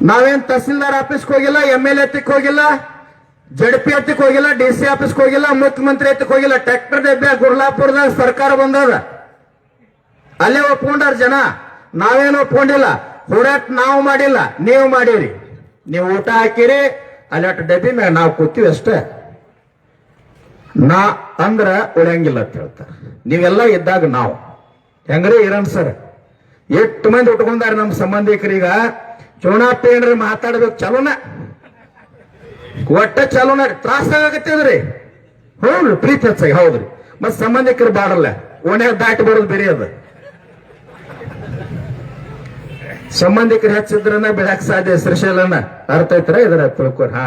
ನಾವೇನ್ ತಹಸೀಲ್ದಾರ್ ಆಫೀಸ್ಗೆ ಹೋಗಿಲ್ಲ ಎಂ ಎಲ್ ಎತ್ತಿಕ್ ಹೋಗಿಲ್ಲ ಜಡ್ಪಿ ಹತ್ತಿಕ್ ಹೋಗಿಲ್ಲ ಡಿ ಸಿ ಆಫೀಸ್ಗೆ ಹೋಗಿಲ್ಲ, ಮುಖ್ಯಮಂತ್ರಿ ಹತ್ತಿಕ್ ಹೋಗಿಲ್ಲ. ಟ್ರ್ಯಾಕ್ಟರ್ ಡಬ್ಬೆ ಗುರ್ಲಾಪುರದಾಗ ಸರ್ಕಾರ ಬಂದದ. ಅಲ್ಲೇ ಒಪ್ಕೊಂಡಾರ ಜನ. ನಾವೇನು ಒಪ್ಕೊಂಡಿಲ್ಲ. ಹೋರಾಟ ನಾವು ಮಾಡಿಲ್ಲ. ನೀವು ಮಾಡಿರಿ. ನೀವು ಊಟ ಹಾಕಿರಿ, ಅಲ್ಲಿ ಅಷ್ಟು ಡಬ್ಬಿ ಮೇಲೆ ನಾವು ಕೂತೀವಿ ಅಷ್ಟೇ. ನಾ ಅಂದ್ರ ಉಳಿಯಂಗಿಲ್ಲ ಅಂತ ಹೇಳ್ತಾರೆ. ನೀವೆಲ್ಲ ಇದ್ದಾಗ ನಾವು. ಹೆಂಗ್ರಿ ಇರನ್ ಸರ್? ಎಷ್ಟು ಮಂದಿ ಉಟ್ಕೊಂಡಾರ ನಮ್ಮ ಸಂಬಂಧಿಕರೀಗ? ಚೋಣಪ್ಪ ಏನ್ರಿ ಮಾತಾಡ್ಬೇಕು ಚಲೋನ? ಒಟ್ಟ ಚಲೋನ ತ್ರಾಸ ಆಗತ್ತದ್ರಿ ಹೌದ್ರಿ ಪ್ರೀತಿ ಹೆಚ್ಚಾಗಿ ಹೌದ್ರಿ ಮತ್ ಸಂಬಂಧಿಕರು ಬಾಡಲ್ಲ ಒಣೆ ದಾಟಿ ಬರೋದು ಬೇರೆ ಅದ. ಸಂಬಂಧಿಕರು ಹೆಚ್ಚಿದ್ರನ್ನ ಬಿಡಕ್ ಸಾಧ್ಯ ಶ್ರೀಶೈಲನ ಅರ್ಥ ಐತ್ರ ಇದರ ತಿಳ್ಕೊರ್ ಹಾ.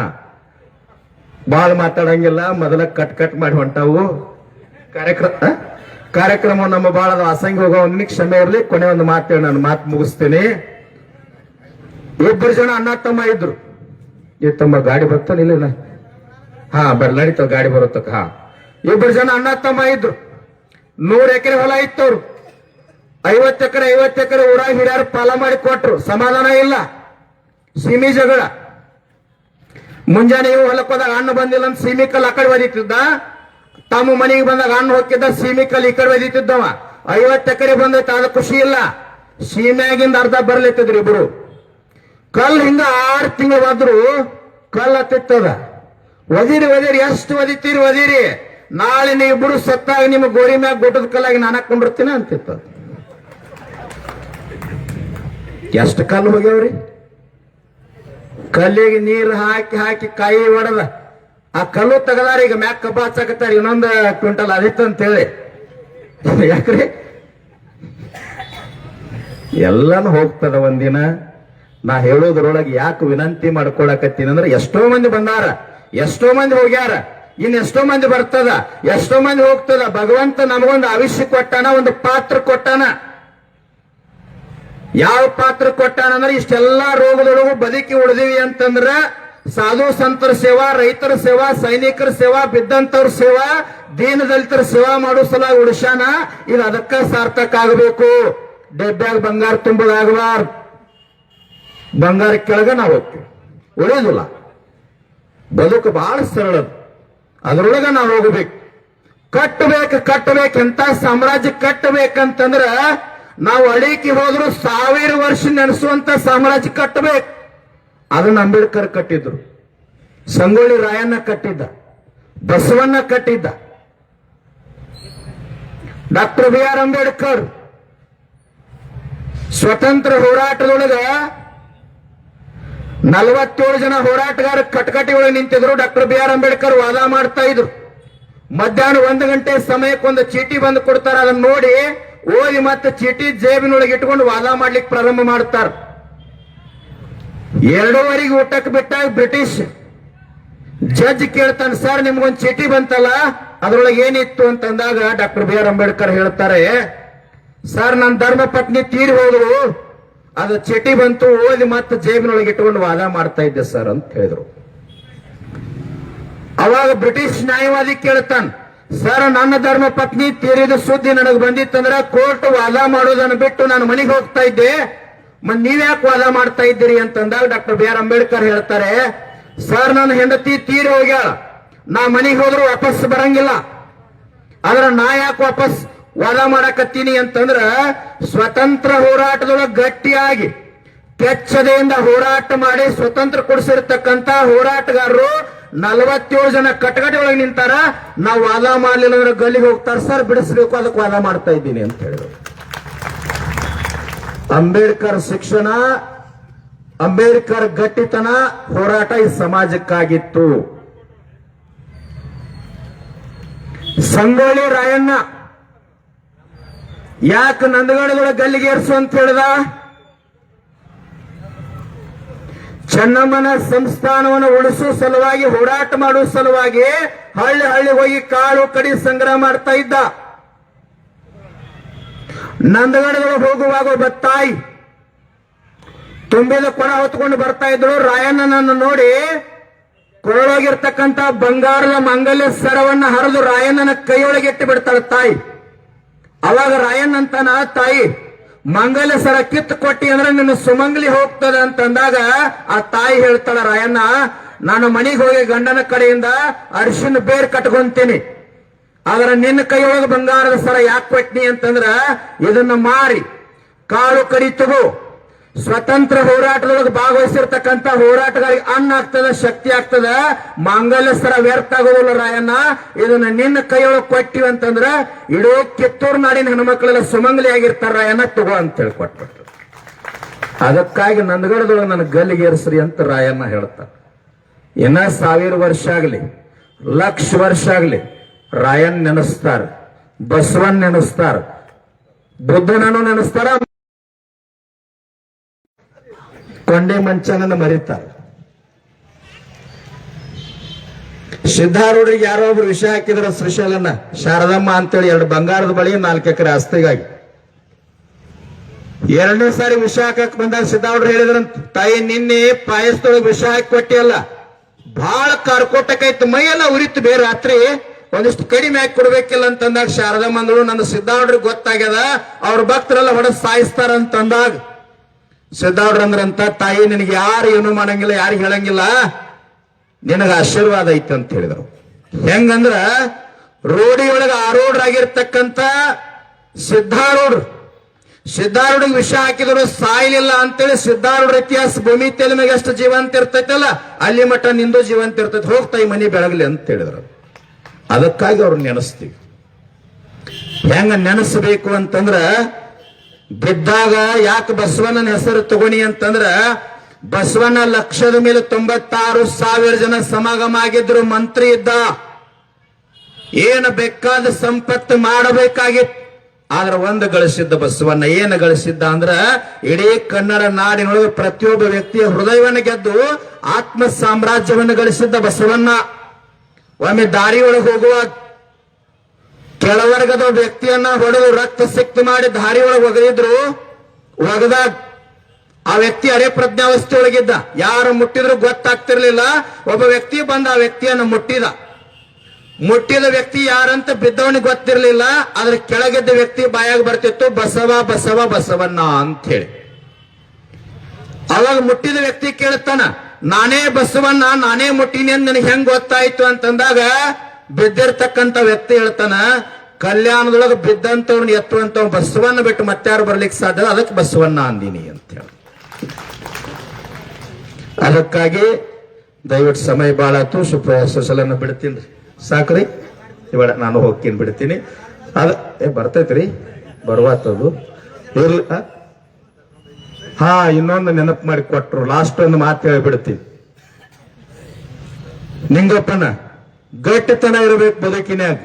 ಬಾಳ್ ಮಾತಾಡಂಗಿಲ್ಲ, ಮೊದಲ ಕಟ್ ಕಟ್ ಮಾಡಿ ಹೊಂಟಾವು. ಕಾರ್ಯಕ್ರಮ ಕಾರ್ಯಕ್ರಮ ನಮ್ಮ ಬಾಳದ ಅಸಂಗಿ ಹೋಗೋ ಕ್ಷಮೆ ಇರಲಿ. ಕೊನೆ ಒಂದು ಮಾತೇಳಿ, ನಾನು ಮಾತು ಮುಗಿಸ್ತೀನಿ. ಇಬ್ಬರು ಜನ ಅಣ್ಣ ತಮ್ಮ ಇದ್ರು. ಈ ತಮ್ಮ ಗಾಡಿ ಬರ್ತಾ ಇಲ್ಲ ಹಾ ಬರ್ ನಡೀತಾವ ಗಾಡಿ ಬರುತ್ತಕ್ಕ ಹಾ. ಇಬ್ಬರು ಜನ ಅಣ್ಣ ತಮ್ಮ ಇದ್ರು. ನೂರ್ ಎಕರೆ ಹೊಲ ಇತ್ತವ್ರು. ಐವತ್ತು ಎಕರೆ ಐವತ್ತು ಎಕರೆ ಊರಾಗ ಹಿರಿಯರು ಪಾಲ ಮಾಡಿ ಕೊಟ್ರು. ಸಮಾಧಾನ ಇಲ್ಲ. ಸೀಮಿ ಜಗಳ. ಮುಂಜಾನೆ ಇವು ಹೊಲಕ್ಕೆ ಹೋದಾಗ ಹಣ್ಣು ಬಂದಿಲ್ಲ ಅಂತ ಸೀಮಿ ಕಲ್ ಆ ಕಡೆ ಒದಿತಿದ್ದ ತಮ್ಮ ಮನೆಗೆ ಬಂದಾಗ ಹಣ್ಣು ಹೋಗಿದ್ದ ಸೀಮಿ ಕಲ್ ಈ ಕಡೆ ಒದಿತಿದ್ದವ ಐವತ್ತು ಎಕರೆ ಬಂದೈತೆ ಅದ ಖುಷಿ ಇಲ್ಲ. ಸೀಮೆಯಾಗಿಂದ ಅರ್ಧ ಬರ್ಲಿತ್ತಿದ್ರು ಇಬ್ರು. ಕಲ್ ಹಿಂಗ ಆರು ತಿಂಗಳು ಬಂದ್ರು ಕಲ್ ಹತ್ತಿತ್ತದ. ಒದಿರಿ ಒದಿರಿ, ಎಷ್ಟು ಒದಿತೀರಿ, ಒದಿರಿ. ನಾಳೆ ನೀವು ಇಬ್ರು ಸತ್ತಾಗ ನಿಮ್ಮ ಗೋರಿ ಮ್ಯಾಗ ಗೊಟ್ಟದ ಕಲ್ಲಾಗಿ ನಾನು ಹಾಕೊಂಡಿರ್ತೀನಿ ಅಂತಿತ್ತು. ಎಷ್ಟು ಕಲ್ಲು ಹೋಗ್ಯಾವ್ರಿ? ಕಲ್ಲಿಗೆ ನೀರು ಹಾಕಿ ಹಾಕಿ ಕಾಯಿ ಒಡದ. ಆ ಕಲ್ಲು ತೆಗದಾರ, ಈಗ ಮ್ಯಾಕ್ ಕಬ್ಬ ಹಚ್ಚಾಕತ್ತಾರ, ಇನ್ನೊಂದು ಕ್ವಿಂಟಲ್ ಅದಿತ್ತು ಅಂತೇಳಿ. ಯಾಕ್ರಿ? ಎಲ್ಲಾನು ಹೋಗ್ತದ ಒಂದಿನ. ನಾ ಹೇಳೋದ್ರೊಳಗೆ ಯಾಕೆ ವಿನಂತಿ ಮಾಡ್ಕೊಳಕತ್ತೀನಿ ಅಂದ್ರೆ ಎಷ್ಟೋ ಮಂದಿ ಬಂದಾರ, ಎಷ್ಟೋ ಮಂದಿ ಹೋಗ್ಯಾರ, ಇನ್ ಎಷ್ಟೋ ಮಂದಿ ಬರ್ತದ, ಎಷ್ಟೋ ಮಂದಿ ಹೋಗ್ತದ, ಭಗವಂತ ನಮಗೊಂದು ಆವಿಷ್ಯ ಕೊಟ್ಟಾನ, ಒಂದು ಪಾತ್ರ ಕೊಟ್ಟಾನ. ಯಾವ ಪಾತ್ರ ಕೊಟ್ಟಾನ ಅಂದ್ರೆ ಇಷ್ಟೆಲ್ಲಾ ರೋಗದೊಳಗು ಬದುಕಿ ಉಳಿದಿವಿ ಅಂತಂದ್ರ ಸಾಧು ಸಂತರ ಸೇವಾ, ರೈತರ ಸೇವಾ, ಸೈನಿಕರ ಸೇವಾ, ಬಿದ್ದಂತವ್ರ ಸೇವಾ, ದೀನ ದಲಿತರ ಸೇವಾ ಮಾಡೋ ಸಲ ಉಳಿಸ್ಯಾನ, ಇದು ಅದಕ್ಕ ಸಾರ್ಥಕ ಆಗಬೇಕು. ಡೆಬ್ಬ್ಯಾಗ ಬಂಗಾರ ತುಂಬೋದಾಗಬಾರ್ದು ಬಂಗಾರ ಕೆಳಗ ನಾವು ಹೋಗ್ತೀವಿ. ಉಳಿಯೋದಿಲ್ಲ ಬದುಕು ಬಹಳ ಸರಳ ಅದರೊಳಗ ನಾವು ಹೋಗಬೇಕು. ಕಟ್ಟಬೇಕು ಕಟ್ಟಬೇಕು ಎಂತ ಸಾಮ್ರಾಜ್ಯ ಕಟ್ಟಬೇಕಂತಂದ್ರ ನಾವು ಅಡಿಕೆ ಹೋದ್ರು ಸಾವಿರ ವರ್ಷ ನೆನೆಸುವಂತ ಸಾಮ್ರಾಜ್ಯ ಕಟ್ಟಬೇಕು. ಅದನ್ನ ಅಂಬೇಡ್ಕರ್ ಕಟ್ಟಿದ್ರು. ಸಂಗೊಳ್ಳಿ ರಾಯಣ್ಣ ಕಟ್ಟಿದ್ದ. ಬಸವಣ್ಣ ಕಟ್ಟಿದ್ದ. Doctor B R Ambedkar. ಸ್ವತಂತ್ರ ಹೋರಾಟದೊಳಗ ನಲವತ್ತೇಳು ಜನ ಹೋರಾಟಗಾರ ಕಟಕಟಿ ಒಳಗೆ ನಿಂತಿದ್ರು. ಡಾಕ್ಟರ್ ಬಿ ಆರ್ ಅಂಬೇಡ್ಕರ್ ವಾದ ಮಾಡ್ತಾ ಇದ್ರು. ಮಧ್ಯಾಹ್ನ ಒಂದು ಗಂಟೆ ಸಮಯಕ್ಕೆ ಒಂದು ಚೀಟಿ ಬಂದು ಕೊಡ್ತಾರ. ಅದನ್ನ ನೋಡಿ ಓದಿ ಮತ್ತೆ ಚೀಟಿ ಜೇಬಿನೊಳಗೆ ಇಟ್ಕೊಂಡು ವಾದ ಮಾಡ್ಲಿಕ್ಕೆ ಪ್ರಾರಂಭ ಮಾಡ್ತಾರ. ಎರಡೂವರೆಗೆ ಊಟಕ್ಕೆ ಬಿಟ್ಟಾಗ ಬ್ರಿಟಿಷ್ ಜಡ್ಜ್ ಕೇಳ್ತಾನೆ, ಸರ್, ನಿಮ್ಗೊಂದು ಚೀಟಿ ಬಂತಲ್ಲ? ಅದ್ರೊಳಗೆ ಏನಿತ್ತು? ಅಂತಂದಾಗ ಡಾಕ್ಟರ್ ಬಿ ಆರ್ ಅಂಬೇಡ್ಕರ್ ಹೇಳ್ತಾರೆ, ಸರ್ ನನ್ನ ಧರ್ಮ ಪತ್ನಿ ತೀರಿ ಹೋದ್ರು ಅದು ಚಟಿ ಬಂತು, ಓದಿ ಮತ್ತೆ ಜೇಬಿನೊಳಗೆ ಇಟ್ಕೊಂಡು ವಾದ ಮಾಡ್ತಾ ಇದ್ದೆ ಸರ್ ಅಂತ ಹೇಳಿದ್ರು. ಅವಾಗ ಬ್ರಿಟಿಷ್ ನ್ಯಾಯವಾದಿ ಕೇಳ್ತಾನ, ಸರ್, ನನ್ನ ಧರ್ಮ ಪತ್ನಿ ತೀರಿದ ಸುದ್ದಿ ನನಗೆ ಬಂದಿತ್ತಂದ್ರೆ ಕೋರ್ಟ್ ವಾದ ಮಾಡೋದನ್ನ ಬಿಟ್ಟು ನಾನು ಮನೆಗೆ ಹೋಗ್ತಾ ಇದ್ದೆ. ನೀವ್ಯಾಕೆ ವಾದ ಮಾಡ್ತಾ ಇದ್ದೀರಿ? ಅಂತಂದಾಗ ಡಾಕ್ಟರ್ ಬಿ ಆರ್ ಅಂಬೇಡ್ಕರ್ ಹೇಳ್ತಾರೆ, ಸರ್, ನನ್ನ ಹೆಂಡತಿ ತೀರಿ ಹೋಗ್ಯಾಳ. ನಾ ಮನೆಗೆ ಹೋದ್ರು ವಾಪಸ್ ಬರಂಗಿಲ್ಲ. ಆದ್ರೆ ನಾ ಯಾಕೆ ವಾಪಸ್ ವಾದ ಮಾಡಕತ್ತೀನಿ ಅಂತಂದ್ರ ಸ್ವತಂತ್ರ ಹೋರಾಟದೊಳಗೆ ಗಟ್ಟಿಯಾಗಿ ಕೆಚ್ಚದೆಯಿಂದ ಹೋರಾಟ ಮಾಡಿ ಸ್ವತಂತ್ರ ಕೊಡಿಸಿರ್ತಕ್ಕಂತ ಹೋರಾಟಗಾರರು ನಲವತ್ತೇಳು ಜನ ಕಟಕಟಿ ಒಳಗೆ ನಿಂತಾರ. ನಾವು ವಾದ ಮಾಡಲಿಲ್ಲ ಅಂದ್ರೆ ಗಲ್ಲಿಗೆ ಹೋಗ್ತಾರ. ಸರ್, ಬಿಡಿಸ್ಬೇಕು ಅದಕ್ಕೆ ವಾದ ಮಾಡ್ತಾ ಇದ್ದೀನಿ ಅಂತ ಹೇಳಿದ್ರು. ಅಂಬೇಡ್ಕರ್ ಶಿಕ್ಷಣ, ಅಂಬೇಡ್ಕರ್ ಗಟ್ಟಿತನ ಹೋರಾಟ ಈ ಸಮಾಜಕ್ಕಾಗಿತ್ತು. ಸಂಗೊಳ್ಳಿ ರಾಯಣ್ಣ ಯಾಕೆ ನಂದಗಡದೊಳಗೆ ಗಲ್ಲಿಗೇರ್ಸು ಅಂತ ಹೇಳ್ದ? ಚೆನ್ನಮ್ಮನ ಸಂಸ್ಥಾನವನ್ನು ಉಳಿಸೋ ಸಲುವಾಗಿ, ಹೋರಾಟ ಮಾಡುವ ಸಲುವಾಗಿ ಹಳ್ಳಿ ಹಳ್ಳಿ ಹೋಗಿ ಕಾಳು ಕಡಿ ಸಂಗ್ರಹ ಮಾಡ್ತಾ ಇದ್ದ. ನಂದಗಡದೊಳಗೆ ಹೋಗುವಾಗ ಒಬ್ಬ ತಾಯಿ ತುಂಬಿದ ಕೊಡ ಹೊತ್ಕೊಂಡು ಬರ್ತಾ ಇದ್ರು ರಾಯಣ್ಣನನ್ನು ನೋಡಿ ಕೊರಳೋಗಿರ್ತಕ್ಕಂತ ಬಂಗಾರದ ಮಂಗಲ್ಯ ಸರವನ್ನ ಹರಿದು ರಾಯಣ್ಣನ ಕೈಯೊಳಗೆ ಇಟ್ಟು ಬಿಡ್ತಾಳೆ ತಾಯಿ. ಅವಾಗ ರಾಯಣ್ಣ ಅಂತಾನ ತಾಯಿ ಮಂಗಲ ಸರ ಕಿತ್ತು ಕೊಟ್ಟಿ ಅಂದ್ರೆ ನಿನ್ನ ಸುಮಂಗ್ಲಿ ಹೋಗ್ತದ ಅಂತಂದಾಗ ಆ ತಾಯಿ ಹೇಳ್ತಾಳ, ರಾಯಣ್ಣ, ನಾನು ಮನೆಗೆ ಹೋಗಿ ಗಂಡನ ಕಡೆಯಿಂದ ಅರಿಶಿನ ಬೇರ್ ಕಟ್ಕೊಂತೀನಿ. ಆದ್ರೆ ನಿನ್ನ ಕೈಯೊಳಗೆ ಬಂಗಾರದ ಸರ ಯಾಕೆ ಕೊಟ್ನಿ ಅಂತಂದ್ರ ಇದನ್ನ ಮಾರಿ, ಕಾಳು ಕಡಿ ತಗೋ. ಸ್ವತಂತ್ರ ಹೋರಾಟದೊಳಗೆ ಭಾಗವಹಿಸಿರ್ತಕ್ಕಂಥ ಹೋರಾಟಗಾರಿಗೆ ಅನ್ನ ಆಗ್ತದ, ಶಕ್ತಿ ಆಗ್ತದ ಮಾಂಗಲ್ಯ ವ್ಯರ್ಥ ಆಗೋದಿಲ್ಲ ರಾಯಣ್ಣ. ಇದನ್ನ ನಿನ್ನ ಕೈಯೊಳಗೆ ಕೊಟ್ಟಿವಿ ಅಂತಂದ್ರ ಇಡೀ ಕಿತ್ತೂರು ನಾಡಿನ ಹೆಣ್ಮಕ್ಳೆಲ್ಲ ಸುಮಂಗಲಿ ಆಗಿರ್ತಾರ ರಾಯಣ್ಣ, ತಗೋ ಅಂತ ಹೇಳಿ ಕೊಟ್ಬಿಟ್ರು. ಅದಕ್ಕಾಗಿ ನಂದಗಡದೊಳಗೆ ನನ್ನ ಗಲ್ಲಿಗೇರಿಸ್ರಿ ಅಂತ ರಾಯಣ್ಣ ಹೇಳ್ತಾರೆ ಇನ್ನ ಸಾವಿರ ವರ್ಷ ಆಗಲಿ, ಲಕ್ಷ ವರ್ಷ ಆಗಲಿ ರಾಯನ್ ನೆನೆಸ್ತಾರ ಬಸವನ್ ನೆನೆಸ್ತಾರ, ಬುದ್ಧನನ್ನು ನೆನೆಸ್ತಾರ. ಕೊಂಡೆ ಮಂಚನನ್ನ ಮರೀತಾರೆ ಸಿದ್ಧಾರೂಢರಿಗೆ ಯಾರೋ ಒಬ್ರು ವಿಷಯ ಹಾಕಿದ್ರ ಶ್ರೀಶೈಲನ್ನ ಶಾರದಮ್ಮ ಅಂತೇಳಿ ಎರಡು ಬಂಗಾರದ ಬಳಿ ನಾಲ್ಕು ಎಕರೆ ಆಸ್ತಿಗಾಗಿ. ಎರಡನೇ ಸಾರಿ ವಿಷ ಹಾಕಕ್ ಬಂದಾಗ ಸಿದ್ದಾವ್ರು ಹೇಳಿದ್ರಂತ ತಾಯಿ ನಿನ್ನೆ ಪಾಯಸದೊಳಗೆ ವಿಷ ಹಾಕಿ ಕೊಟ್ಟಿಯಲ್ಲ ಬಹಳ ಕಾರ್ಕೋಟಕೈತು, ಮೈಯೆಲ್ಲ ಉರಿತು ಬೇರೆ ರಾತ್ರಿ, ಒಂದಿಷ್ಟು ಕಡಿಮೆ ಹಾಕಿ ಕೊಡ್ಬೇಕಿಲ್ಲ ಅಂತಂದಾಗ ಶಾರದಮ್ಮ ಅಂದಳು ನನ್ನ ಸಿದ್ದಾವ್ರಿಗೆ ಗೊತ್ತಾಗ್ಯದ, ಅವ್ರ ಭಕ್ತರೆಲ್ಲ ಹೊಡೆದ್ ಸಾಯಿಸ್ತಾರ ಅಂದ್ರಂತ ತಾಯಿ ನಿನಗೆ ಯಾರು ಏನು ಮಾಡಂಗಿಲ್ಲ, ಯಾರು ಹೇಳಂಗಿಲ್ಲ, ನಿನಗೆ ಆಶೀರ್ವಾದ ಐತೆ ಅಂತ ಹೇಳಿದ್ರು. ಹೆಂಗಂದ್ರ ರೋಡಿಯೊಳಗ ಆರೂಢರಾಗಿರ್ತಕ್ಕಂಥ ಸಿದ್ಧಾರೂಢರು. ಸಿದ್ಧಾರೂಢಿಗೆ ವಿಷ ಹಾಕಿದ್ರು ಸಾಯ್ಲಿಲ್ಲ ಅಂತೇಳಿ ಸಿದ್ಧಾರೂಢ ಇತಿಹಾಸ ಭೂಮಿ ತೆಲ ಮೇಲೆ ಎಷ್ಟು ಜೀವಂತ ಇರ್ತೈತಲ್ಲ, ಅಲ್ಲಿ ಮಟ್ಟ ನಿಂದು ಜೀವಂತ ಇರ್ತೈತೆ, ಹೋಗ್ತಾ ಈ ಮನೆ ಬೆಳಗ್ಲಿ ಅಂತ ಹೇಳಿದ್ರು. ಅದಕ್ಕಾಗಿ ಅವ್ರು ನೆನೆಸ್ತೀವಿ. ಹೆಂಗ ನೆನೆಸಬೇಕು ಅಂತಂದ್ರ ಬಿದ್ದಾಗ ಯಾಕೆ ಬಸವಣ್ಣನ ಹೆಸರು ತಗೊಣಿ ಅಂತಂದ್ರ ಬಸವಣ್ಣ ಲಕ್ಷದ ಮೇಲೆ ತೊಂಬತ್ತಾರು ಸಾವಿರ ಜನ ಸಮಾಗಮ ಆಗಿದ್ರು, ಮಂತ್ರಿ ಇದ್ದ. ಏನು ಬೇಕಾದ ಸಂಪತ್ತು ಮಾಡಬೇಕಾಗಿತ್ತು. ಆದ್ರೆ ಒಂದು ಗಳಿಸಿದ್ದ ಬಸವಣ್ಣ, ಏನು ಗಳಿಸಿದ್ದ ಅಂದ್ರ ಇಡೀ ಕನ್ನಡ ನಾಡಿನೊಳಗೆ ಪ್ರತಿಯೊಬ್ಬ ವ್ಯಕ್ತಿಯ ಹೃದಯವನ್ನು ಗೆದ್ದು ಆತ್ಮ ಸಾಮ್ರಾಜ್ಯವನ್ನು ಗಳಿಸಿದ್ದ ಬಸವಣ್ಣ. ಒಮ್ಮೆ ದಾರಿಯೊಳಗೆ ಹೋಗುವಾಗ ಕೆಳವರ್ಗದ ವ್ಯಕ್ತಿಯನ್ನ ಹೊಡೆದು ರಕ್ತ ಸಿಕ್ತು ಮಾಡಿ ದಾರಿ ಒಳಗೆ ಒಗೆದಿದ್ರು, ಒಗದಾಗ ಆ ವ್ಯಕ್ತಿ ಅರೆ ಪ್ರಜ್ಞಾವಸ್ಥೆ ಒಳಗಿದ್ದ ಯಾರು ಮುಟ್ಟಿದ್ರು ಗೊತ್ತಾಗ್ತಿರ್ಲಿಲ್ಲ. ಒಬ್ಬ ವ್ಯಕ್ತಿ ಬಂದ, ಆ ವ್ಯಕ್ತಿಯನ್ನು ಮುಟ್ಟಿದ. ಮುಟ್ಟಿದ ವ್ಯಕ್ತಿ ಯಾರಂತ ಬಿದ್ದವನಿಗೆ ಗೊತ್ತಿರಲಿಲ್ಲ. ಅದ್ರ ಕೆಳಗಿದ್ದ ವ್ಯಕ್ತಿ ಬಾಯಾಗ ಬರ್ತಿತ್ತು, ಬಸವ ಬಸವ, ಬಸವಣ್ಣ ಅಂತ ಹೇಳಿ ಅವಾಗ ಮುಟ್ಟಿದ ವ್ಯಕ್ತಿ ಕೇಳ್ತಾನ ನಾನೇ ಬಸವಣ್ಣ, ನಾನೇ ಮುಟ್ಟಿನಿ ಅಂತ ನನಗೆ ಹೆಂಗ್ ಗೊತ್ತಾಯ್ತು ಅಂತಂದಾಗ ಬಿದ್ದಿರ್ತಕ್ಕಂತ ವ್ಯಕ್ತಿ ಹೇಳ್ತಾನ, ಕಲ್ಯಾಣದೊಳಗೆ ಬಿದ್ದಂತವ್ನ ಎತ್ತುವಂತ ಬಸವಣ್ಣ ಬಿಟ್ಟು ಮತ್ತಾರು ಬರ್ಲಿಕ್ಕೆ ಸಾಧ್ಯ ಅದಕ್ಕೆ ಬಸವಣ್ಣ ಅಂದಿನಿ ಅಂತ ಹೇಳಿ. ಅದಕ್ಕಾಗಿ ದಯವಿಟ್ಟು ಸಮಯ ಭಾಳ ಆಯ್ತು ಸುಪ್ರಸಲನ್ನ ಬಿಡ್ತೀನಿ ಸಾಕ್ರಿ, ಇವಾಗ ನಾನು ಹೋಗ್ತೀನಿ, ಬಿಡ್ತೀನಿ. ಅದ, ಏ, ಬರ್ತೈತ್ರಿ ಬರುವಾತದು ಇರ್ಲಿ? ಹಾ, ಇನ್ನೊಂದು ನೆನಪು ಮಾಡಿ ಕೊಟ್ರು, ಲಾಸ್ಟ್ ಒಂದು ಮಾತು ಹೇಳ್ಬಿಡ್ತೀನಿ. ನಿಂಗಪ್ಪನ ಗಟ್ಟಿತನ ಇರಬೇಕು ಬದುಕಿನಾಗ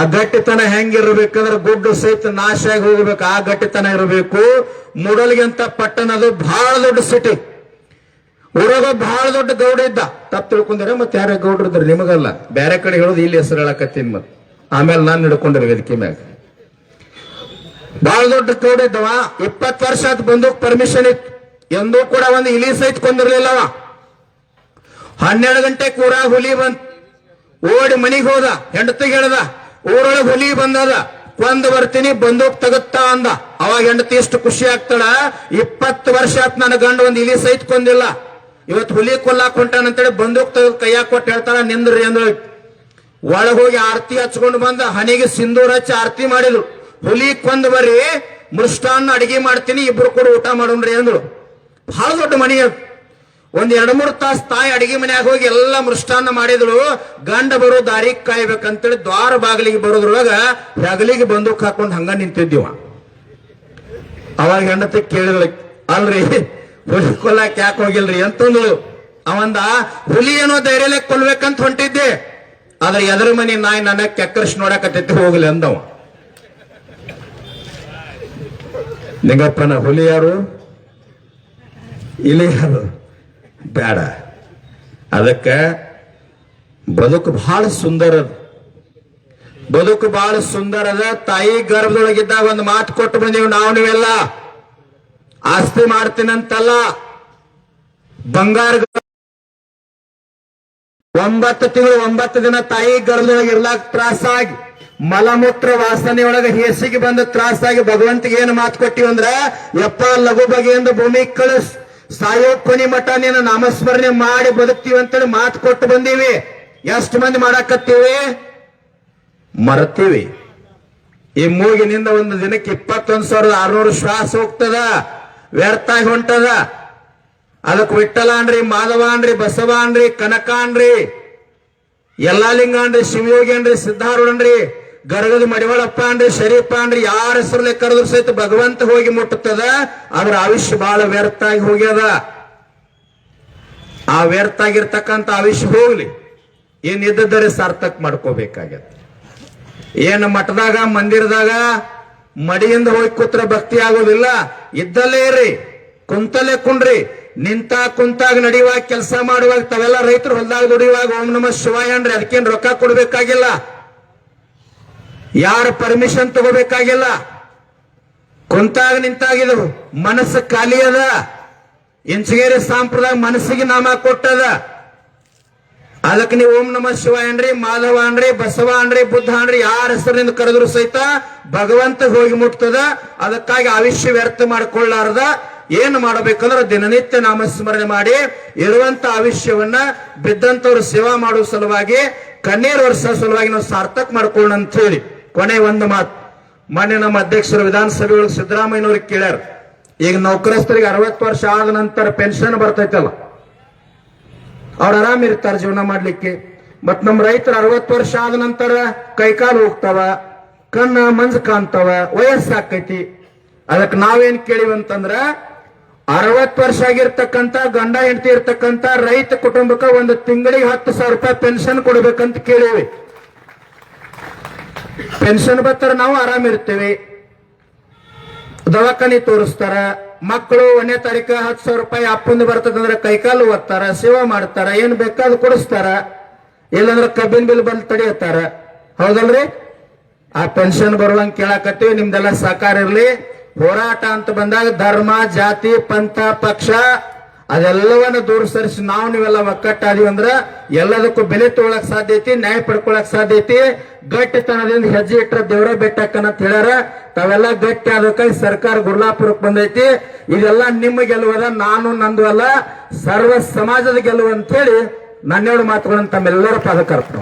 ಆ ಗಟ್ಟಿತನ ಹೆಂಗಿರ್ಬೇಕಂದ್ರ ಗುಡ್ಡು ಸಹಿತ ನಾಶ ಆಗಿ ಹೋಗ್ಬೇಕು. ಆ ಗಟ್ಟಿತನ ಇರಬೇಕು. ಮೂಡಲ್ಗಿಂತ ಪಟ್ಟಣದು ಬಹಳ ದೊಡ್ಡ ಸಿಟಿ ಊರಾಗ ಬಹಳ ದೊಡ್ಡ ಗೌಡ ಇದ್ದ. ತಪ್ಪು ತಿಳ್ಕೊಂಡ್ರೆ ಮತ್ತೆ ಯಾರ ಗೌಡ್ರು ಇದ್ರು ನಿಮಗಲ್ಲ. ಬೇರೆ ಕಡೆ ಹೇಳೋದು ಇಲ್ಲಿ ಹೆಸರು ಹೇಳಕತ್ತೀನಿ ಮತ್. ಆಮೇಲೆ ನಾನು ಹಿಡ್ಕೊಂಡ್ರೆ ವೇದಿಕೆ ಮ್ಯಾಗ. ಬಹಳ ದೊಡ್ಡ ಗೌಡ ಇದ್ದವ. ಇಪ್ಪತ್ತು ವರ್ಷ ಆತ್ ಬಂದೂಕ್ ಪರ್ಮಿಷನ್ ಇತ್ತು. ಎಂದೂ ಕೂಡ ಒಂದು ಇಲಿ ಸಹಿತ ಕೊಂದಿರ್ಲಿಲ್ಲವ. ಹನ್ನೆರಡು ಗಂಟೆ ಕೂರ ಹುಲಿ ಬಂತ್. ಓಡಿ ಮನಿಗ್ ಹೋದ, ಹೆಂಡತಿಗೆ ಹೇಳ್ದ, ಊರೊಳಗೆ ಹುಲಿ ಬಂದದ, ಕೊಂದ್ ಬರ್ತೀನಿ ಬಂದೂಕ್ ತಗುತ್ತಾ ಅಂದ. ಅವಾಗ ಹೆಂಡತಿ ಎಷ್ಟು ಖುಷಿ ಆಗ್ತಾಳ? ಇಪ್ಪತ್ತು ವರ್ಷ ಆತ್ ನನ್ನ ಗಂಡ ಒಂದ್ ಇಲಿ ಸಹಿತ ಕೊಂದಿಲ್ಲ. ಇವತ್ತು ಹುಲಿ ಕೊಲ್ಲಾಕ್ ಹೊಂಟಾನಂತೇಳಿ ಬಂದೂಕ್ ತೆಗೆದು ಕೈಯಾಗ ಕೊಟ್ಟು ಹೇಳ್ತಾಳ, ನಿಂದ್ರಿ ಅಂದಳು. ಒಳಗೆ ಹೋಗಿ ಆರತಿ ಹಚ್ಕೊಂಡು ಬಂದ, ಹನಿಗೆ ಸಿಂಧೂರ ಹಚ್ಚಿ ಆರತಿ ಮಾಡಿದ್ರು. ಹುಲಿ ಕೊಂದ್ ಬರ್ರಿ, ಮೃಷ್ಟಾನ್ನ ಅಡಿಗೆ ಮಾಡ್ತೀನಿ, ಇಬ್ರು ಕೂಡ ಊಟ ಮಾಡೋಣ್ರಿ ಅಂದ್ರು ಬಹಳ ದೊಡ್ಡ ಮನೆ ಅದು. ಒಂದ್ ಎರಡ್ ಮೂರು ತಾಸು ತಾಯಿ ಅಡಿಗೆ ಮನ್ಯಾಗ ಹೋಗಿ ಎಲ್ಲ ಮೃಷ್ಟಾನ್ನ ಮಾಡಿದಳು. ಗಂಡ ಬರೋ ದಾರಿ ಕಾಯ್ಬೇಕಂತೇಳಿ ದ್ವಾರ ಬಾಗಿಲಿಗೆ ಬರೋದ್ರೊಳಗ ಹೆಗಲಿಗೆ ಬಂದೂಕ್ ಹಾಕೊಂಡು ಹಂಗ ನಿಂತಿದ್ದೀವ. ಅವಾಗ ಹೆಂಡತಿ ಕೇಳಿದಳ, ಅಲ್ರಿ, ಹುಲಿ ಕೊಲ್ಲಕ್ ಯಾಕೆ ಹೋಗಿಲ್ರಿ? ಅಂತಂದಳು. ಅವಂದ, ಹುಲಿ ಏನೋ ಧೈರ್ಯಲೆ ಕೊಲ್ಬೇಕಂತ ಹೊಂಟಿದ್ದೆ. ಆದ್ರೆ ಎದುರು ಮನೆ ನಾಯಿ ನನ್ನ ಕೆಕ್ಕರ್ಸ್ ನೋಡಕತ್ತೈತಿ ಹೋಗ್ಲಿ ಅಂದವ. ನಿಂಗಪ್ಪನ ಹುಲಿ ಯಾರು? ಇಲಿ ಯಾರು? ಬೇಡ. ಅದಕ್ಕೆ ಬದುಕು ಬಹಳ ಸುಂದರ ಅದ. ಬದುಕು ಬಹಳ ಸುಂದರ ಅದ. ತಾಯಿ ಗರ್ಭದೊಳಗಿದ್ದಾಗ ಒಂದು ಮಾತು ಕೊಟ್ಟು ಬಂದೀವಿ, ನಾವು ನೀವೆಲ್ಲ ಆಸ್ತಿ ಮಾಡ್ತೀನಂತಲ್ಲ. ಬಂಗಾರ ಒಂಬತ್ತು ತಿಂಗಳು ಒಂಬತ್ತು ದಿನ ತಾಯಿ ಗರ್ಭದೊಳಗೆ ಇರ್ಲಾಕ್ ತ್ರಾಸಾಗಿ ಮಲಮೂತ್ರ ವಾಸನೆಯೊಳಗೆ ಹೆಸಿಗೆ ಬಂದ ತ್ರಾಸಾಗಿ ಭಗವಂತಿಗೆ ಏನು ಮಾತು ಕೊಟ್ಟಿವಿ ಅಂದ್ರ ಯಪ್ಪ ಲಘು ಬಗೆಯಿಂದ ಭೂಮಿ ಕಳಿಸ್ ಸಾಯೋ ಕೊನಿ ಮಠ ನೀನು ನಾಮಸ್ಮರಣೆ ಮಾಡಿ ಬದುಕ್ತೀವಿ ಅಂತೇಳಿ ಮಾತು ಕೊಟ್ಟು ಬಂದೀವಿ. ಎಷ್ಟು ಮಂದಿ ಮಾಡಾಕತ್ತೀವಿ? ಮರತೀವಿ. ಈ ಮೂಗಿನಿಂದ ಒಂದು ದಿನಕ್ಕೆ ಇಪ್ಪತ್ತೊಂದು ಸಾವಿರದ ಆರ್ನೂರು ಶ್ವಾಸ ಹೋಗ್ತದ, ವ್ಯರ್ಥ ಆಗಿ ಹೊಂಟದ. ಅದಕ್ಕೆ ವಿಠಲ ಅನ್ರಿ ಮಾಧವ ಅನ್ರಿ ಬಸವ ಅನ್ರಿ ಕನಕ ಅನ್ರಿ ಯಲ್ಲಾಲಿಂಗ ಅನ್ರಿ ಶಿವಯೋಗಿ ಅನ್ರಿ ಸಿದ್ಧಾರೂಢ ಅನ್ರಿ ಗರಗದ ಮಡಿವಾಳಪ್ಪ ಅಂದ್ರೆ ಶರೀಫ ಅಂದ್ರೆ ಯಾರ ಹೆಸರಲ್ಲೇ ಕರೆದ್ರು ಸಹಿತ ಭಗವಂತ ಹೋಗಿ ಮುಟ್ಟುತ್ತದ ಅದ್ರ ಆಯುಷ್ಯ ಬಹಳ ವ್ಯರ್ಥ ಆಗಿ ಹೋಗ್ಯದ. ಆ ವ್ಯರ್ಥ ಆಗಿರ್ತಕ್ಕಂಥ ಆಯುಷ್ಯ ಹೋಗ್ಲಿ. ಏನ್ ಇದ್ದದರೆ ಸಾರ್ಥಕ್ ಮಾಡ್ಕೋಬೇಕಾಗ್ಯದ ಏನು ಮಠದಾಗ, ಮಂದಿರದಾಗ, ಮಡಿಯಿಂದ ಹೋಗಿ ಕೂತ್ರ ಭಕ್ತಿ ಆಗೋದಿಲ್ಲ. ಇದ್ದಲ್ಲೇ ಇರ್ರಿ, ಕುಂತಲ್ಲೇ ಕುಂಡ್ರಿ. ನಿಂತ ಕುಂತಾಗ ನಡೆಯುವಾಗ, ಕೆಲಸ ಮಾಡುವಾಗ, ತಾವೆಲ್ಲ ರೈತರು ಹೊಲದಾಗ ದುಡಿಯುವಾಗ, ಓಂ ನಮ ಶಿವಾಯ ಅಂದ್ರೆ. ಅದಕ್ಕೇನು ರೊಕ್ಕ ಕೊಡ್ಬೇಕಾಗಿಲ್ಲ. ಯಾರ ಪರ್ಮಿಷನ್ ತಗೋಬೇಕಾಗಿಲ್ಲ? ಕುಂತಾಗ ನಿಂತಾಗಿದ್ರು ಮನಸ್ಸು ಖಾಲಿ ಅದ. ಇಂಚಗೇರಿ ಸಂಪ್ರದಾಯ ಮನಸ್ಸಿಗೆ ನಾಮ ಕೊಟ್ಟದ. ಅದಕ್ಕೆ ನೀವು ಓಂ ನಮ ಶಿವ ಅನ್ರಿ ಮಾಧವ ಅನ್ರಿ ಬಸವ ಅನ್ರಿ ಬುದ್ಧ ಅನ್ರಿ ಯಾರ ಹೆಸರಿನಿಂದ ಕರೆದ್ರು ಸಹಿತ ಭಗವಂತ ಹೋಗಿ ಮುಟ್ತದ. ಅದಕ್ಕಾಗಿ ಆವಿಷ್ಯ ವ್ಯರ್ಥ ಮಾಡಿಕೊಳ್ಳಾರದ. ಏನ್ ಮಾಡಬೇಕಂದ್ರೆ ದಿನನಿತ್ಯ ನಾಮಸ್ಮರಣೆ ಮಾಡಿ ಇರುವಂತ ಆಯುಷ್ಯವನ್ನ ಬಿದ್ದಂತವ್ರು ಸೇವಾ ಮಾಡುವ ಸಲುವಾಗಿ, ಕಣ್ಣೀರ್ ವರ್ಷ ಸಲುವಾಗಿ ನಾವು ಸಾರ್ಥಕ ಮಾಡ್ಕೊಳ್ಳೋಣ ಅಂತ ಹೇಳಿ. ಕೊನೆ ಒಂದು ಮಾತು. ಮೊನ್ನೆ ನಮ್ಮ ಅಧ್ಯಕ್ಷರು ವಿಧಾನಸಭೆ ಒಳಗೆ ಸಿದ್ದರಾಮಯ್ಯನವ್ರಿಗೆ ಕೇಳ್ಯಾರ. ಈಗ ನೌಕರಸ್ಥರಿಗೆ ಅರವತ್ತು ವರ್ಷ ಆದ ನಂತರ ಪೆನ್ಷನ್ ಬರ್ತೈತಲ್ಲ. ಅವ್ರು ಆರಾಮ್ ಇರ್ತಾರ ಜೀವನ ಮಾಡ್ಲಿಕ್ಕೆ. ಮತ್ ನಮ್ಮ ರೈತರು ಅರವತ್ತು ವರ್ಷ ಆದ ನಂತರ ಕೈಕಾಲು ಹೋಗ್ತಾವ ಕಣ್ಣ ಮಂಜ್ ಕಾಣ್ತಾವ, ವಯಸ್ಸಾಕೈತಿ. ಅದಕ್ಕೆ ನಾವೇನ್ ಕೇಳಿವಂತಂದ್ರ ಅರವತ್ತು ವರ್ಷ ಆಗಿರ್ತಕ್ಕಂತ ಗಂಡ ಹೆಂಡತಿ ಇರ್ತಕ್ಕಂತ ರೈತ ಕುಟುಂಬಕ್ಕೆ ಒಂದು ತಿಂಗಳಿಗೆ ಹತ್ತು ಸಾವಿರ ರೂಪಾಯಿ ಪೆನ್ಷನ್ ಕೊಡ್ಬೇಕಂತ ಕೇಳೀವಿ. ಪೆನ್ಷನ್ ಬರ್ತಾರ, ನಾವು ಆರಾಮ್ ಇರ್ತೇವೆ. ದವಾಖಾನಿ ತೋರಿಸ್ತಾರ. ಮಕ್ಕಳು ಒಂದನೇ ತಾರೀಕು ಹತ್ತು ಸಾವಿರ ರೂಪಾಯಿ ಅಪ್ಪಂದು ಬರ್ತದಂದ್ರೆ ಕೈಕಾಲು ಓದ್ತಾರ ಸೇವಾ ಮಾಡ್ತಾರ, ಏನ್ ಬೇಕಾದ್ ಕೊಡಿಸ್ತಾರ. ಇಲ್ಲಂದ್ರೆ ಕಬ್ಬಿನ ಬಿಲ್ ಬಂದ್ ತಡೆಯತ್ತಾರ. ಹೌದಲ್ರಿ? ಆ ಪೆನ್ಷನ್ ಬರುವಂಗ್ ಕೇಳಾಕತ್ತೀವಿ, ನಿಮ್ದೆಲ್ಲ ಸಹಕಾರ ಇರ್ಲಿ. ಹೋರಾಟ ಅಂತ ಬಂದಾಗ ಧರ್ಮ, ಜಾತಿ, ಪಂಥ, ಪಕ್ಷ ಅದೆಲ್ಲವನ್ನ ದೂರ ಸರಿಸಿ ನಾವು ನೀವೆಲ್ಲ ಒಕ್ಕಟ್ಟಾದೀವಿ ಅಂದ್ರ ಎಲ್ಲದಕ್ಕೂ ಬೆಲೆ ತಗೊಳಕ್ ಸಾಧ್ಯ ಐತಿ, ನ್ಯಾಯ ಪಡ್ಕೊಳಕ್ ಸಾಧ್ಯ ಐತಿ. ಗಟ್ಟಿತನದಿಂದ ಹೆಜ್ಜೆ ಇಟ್ಟರೆ ದೇವರ ಬೆಟ್ಟಕ್ಕನಂತ ಹೇಳ್ಯಾರ. ತಾವೆಲ್ಲ ಗಟ್ಟಿ ಆದಕ್ಕ ಸರ್ಕಾರ ಗುರ್ಲಾಪುರಕ್ಕೆ ಬಂದೈತಿ. ಇದೆಲ್ಲ ನಿಮ್ಮ ಗೆಲುವದ, ನಾನು ನಂದು ಅಲ್ಲ, ಸರ್ವ ಸಮಾಜದ ಗೆಲುವು ಅಂತ ಹೇಳಿ ನನ್ನೆರಡು ಮಾತುಗಳನ್ನು ತಮ್ಮೆಲ್ಲರ ಪಾದಕರ್ತ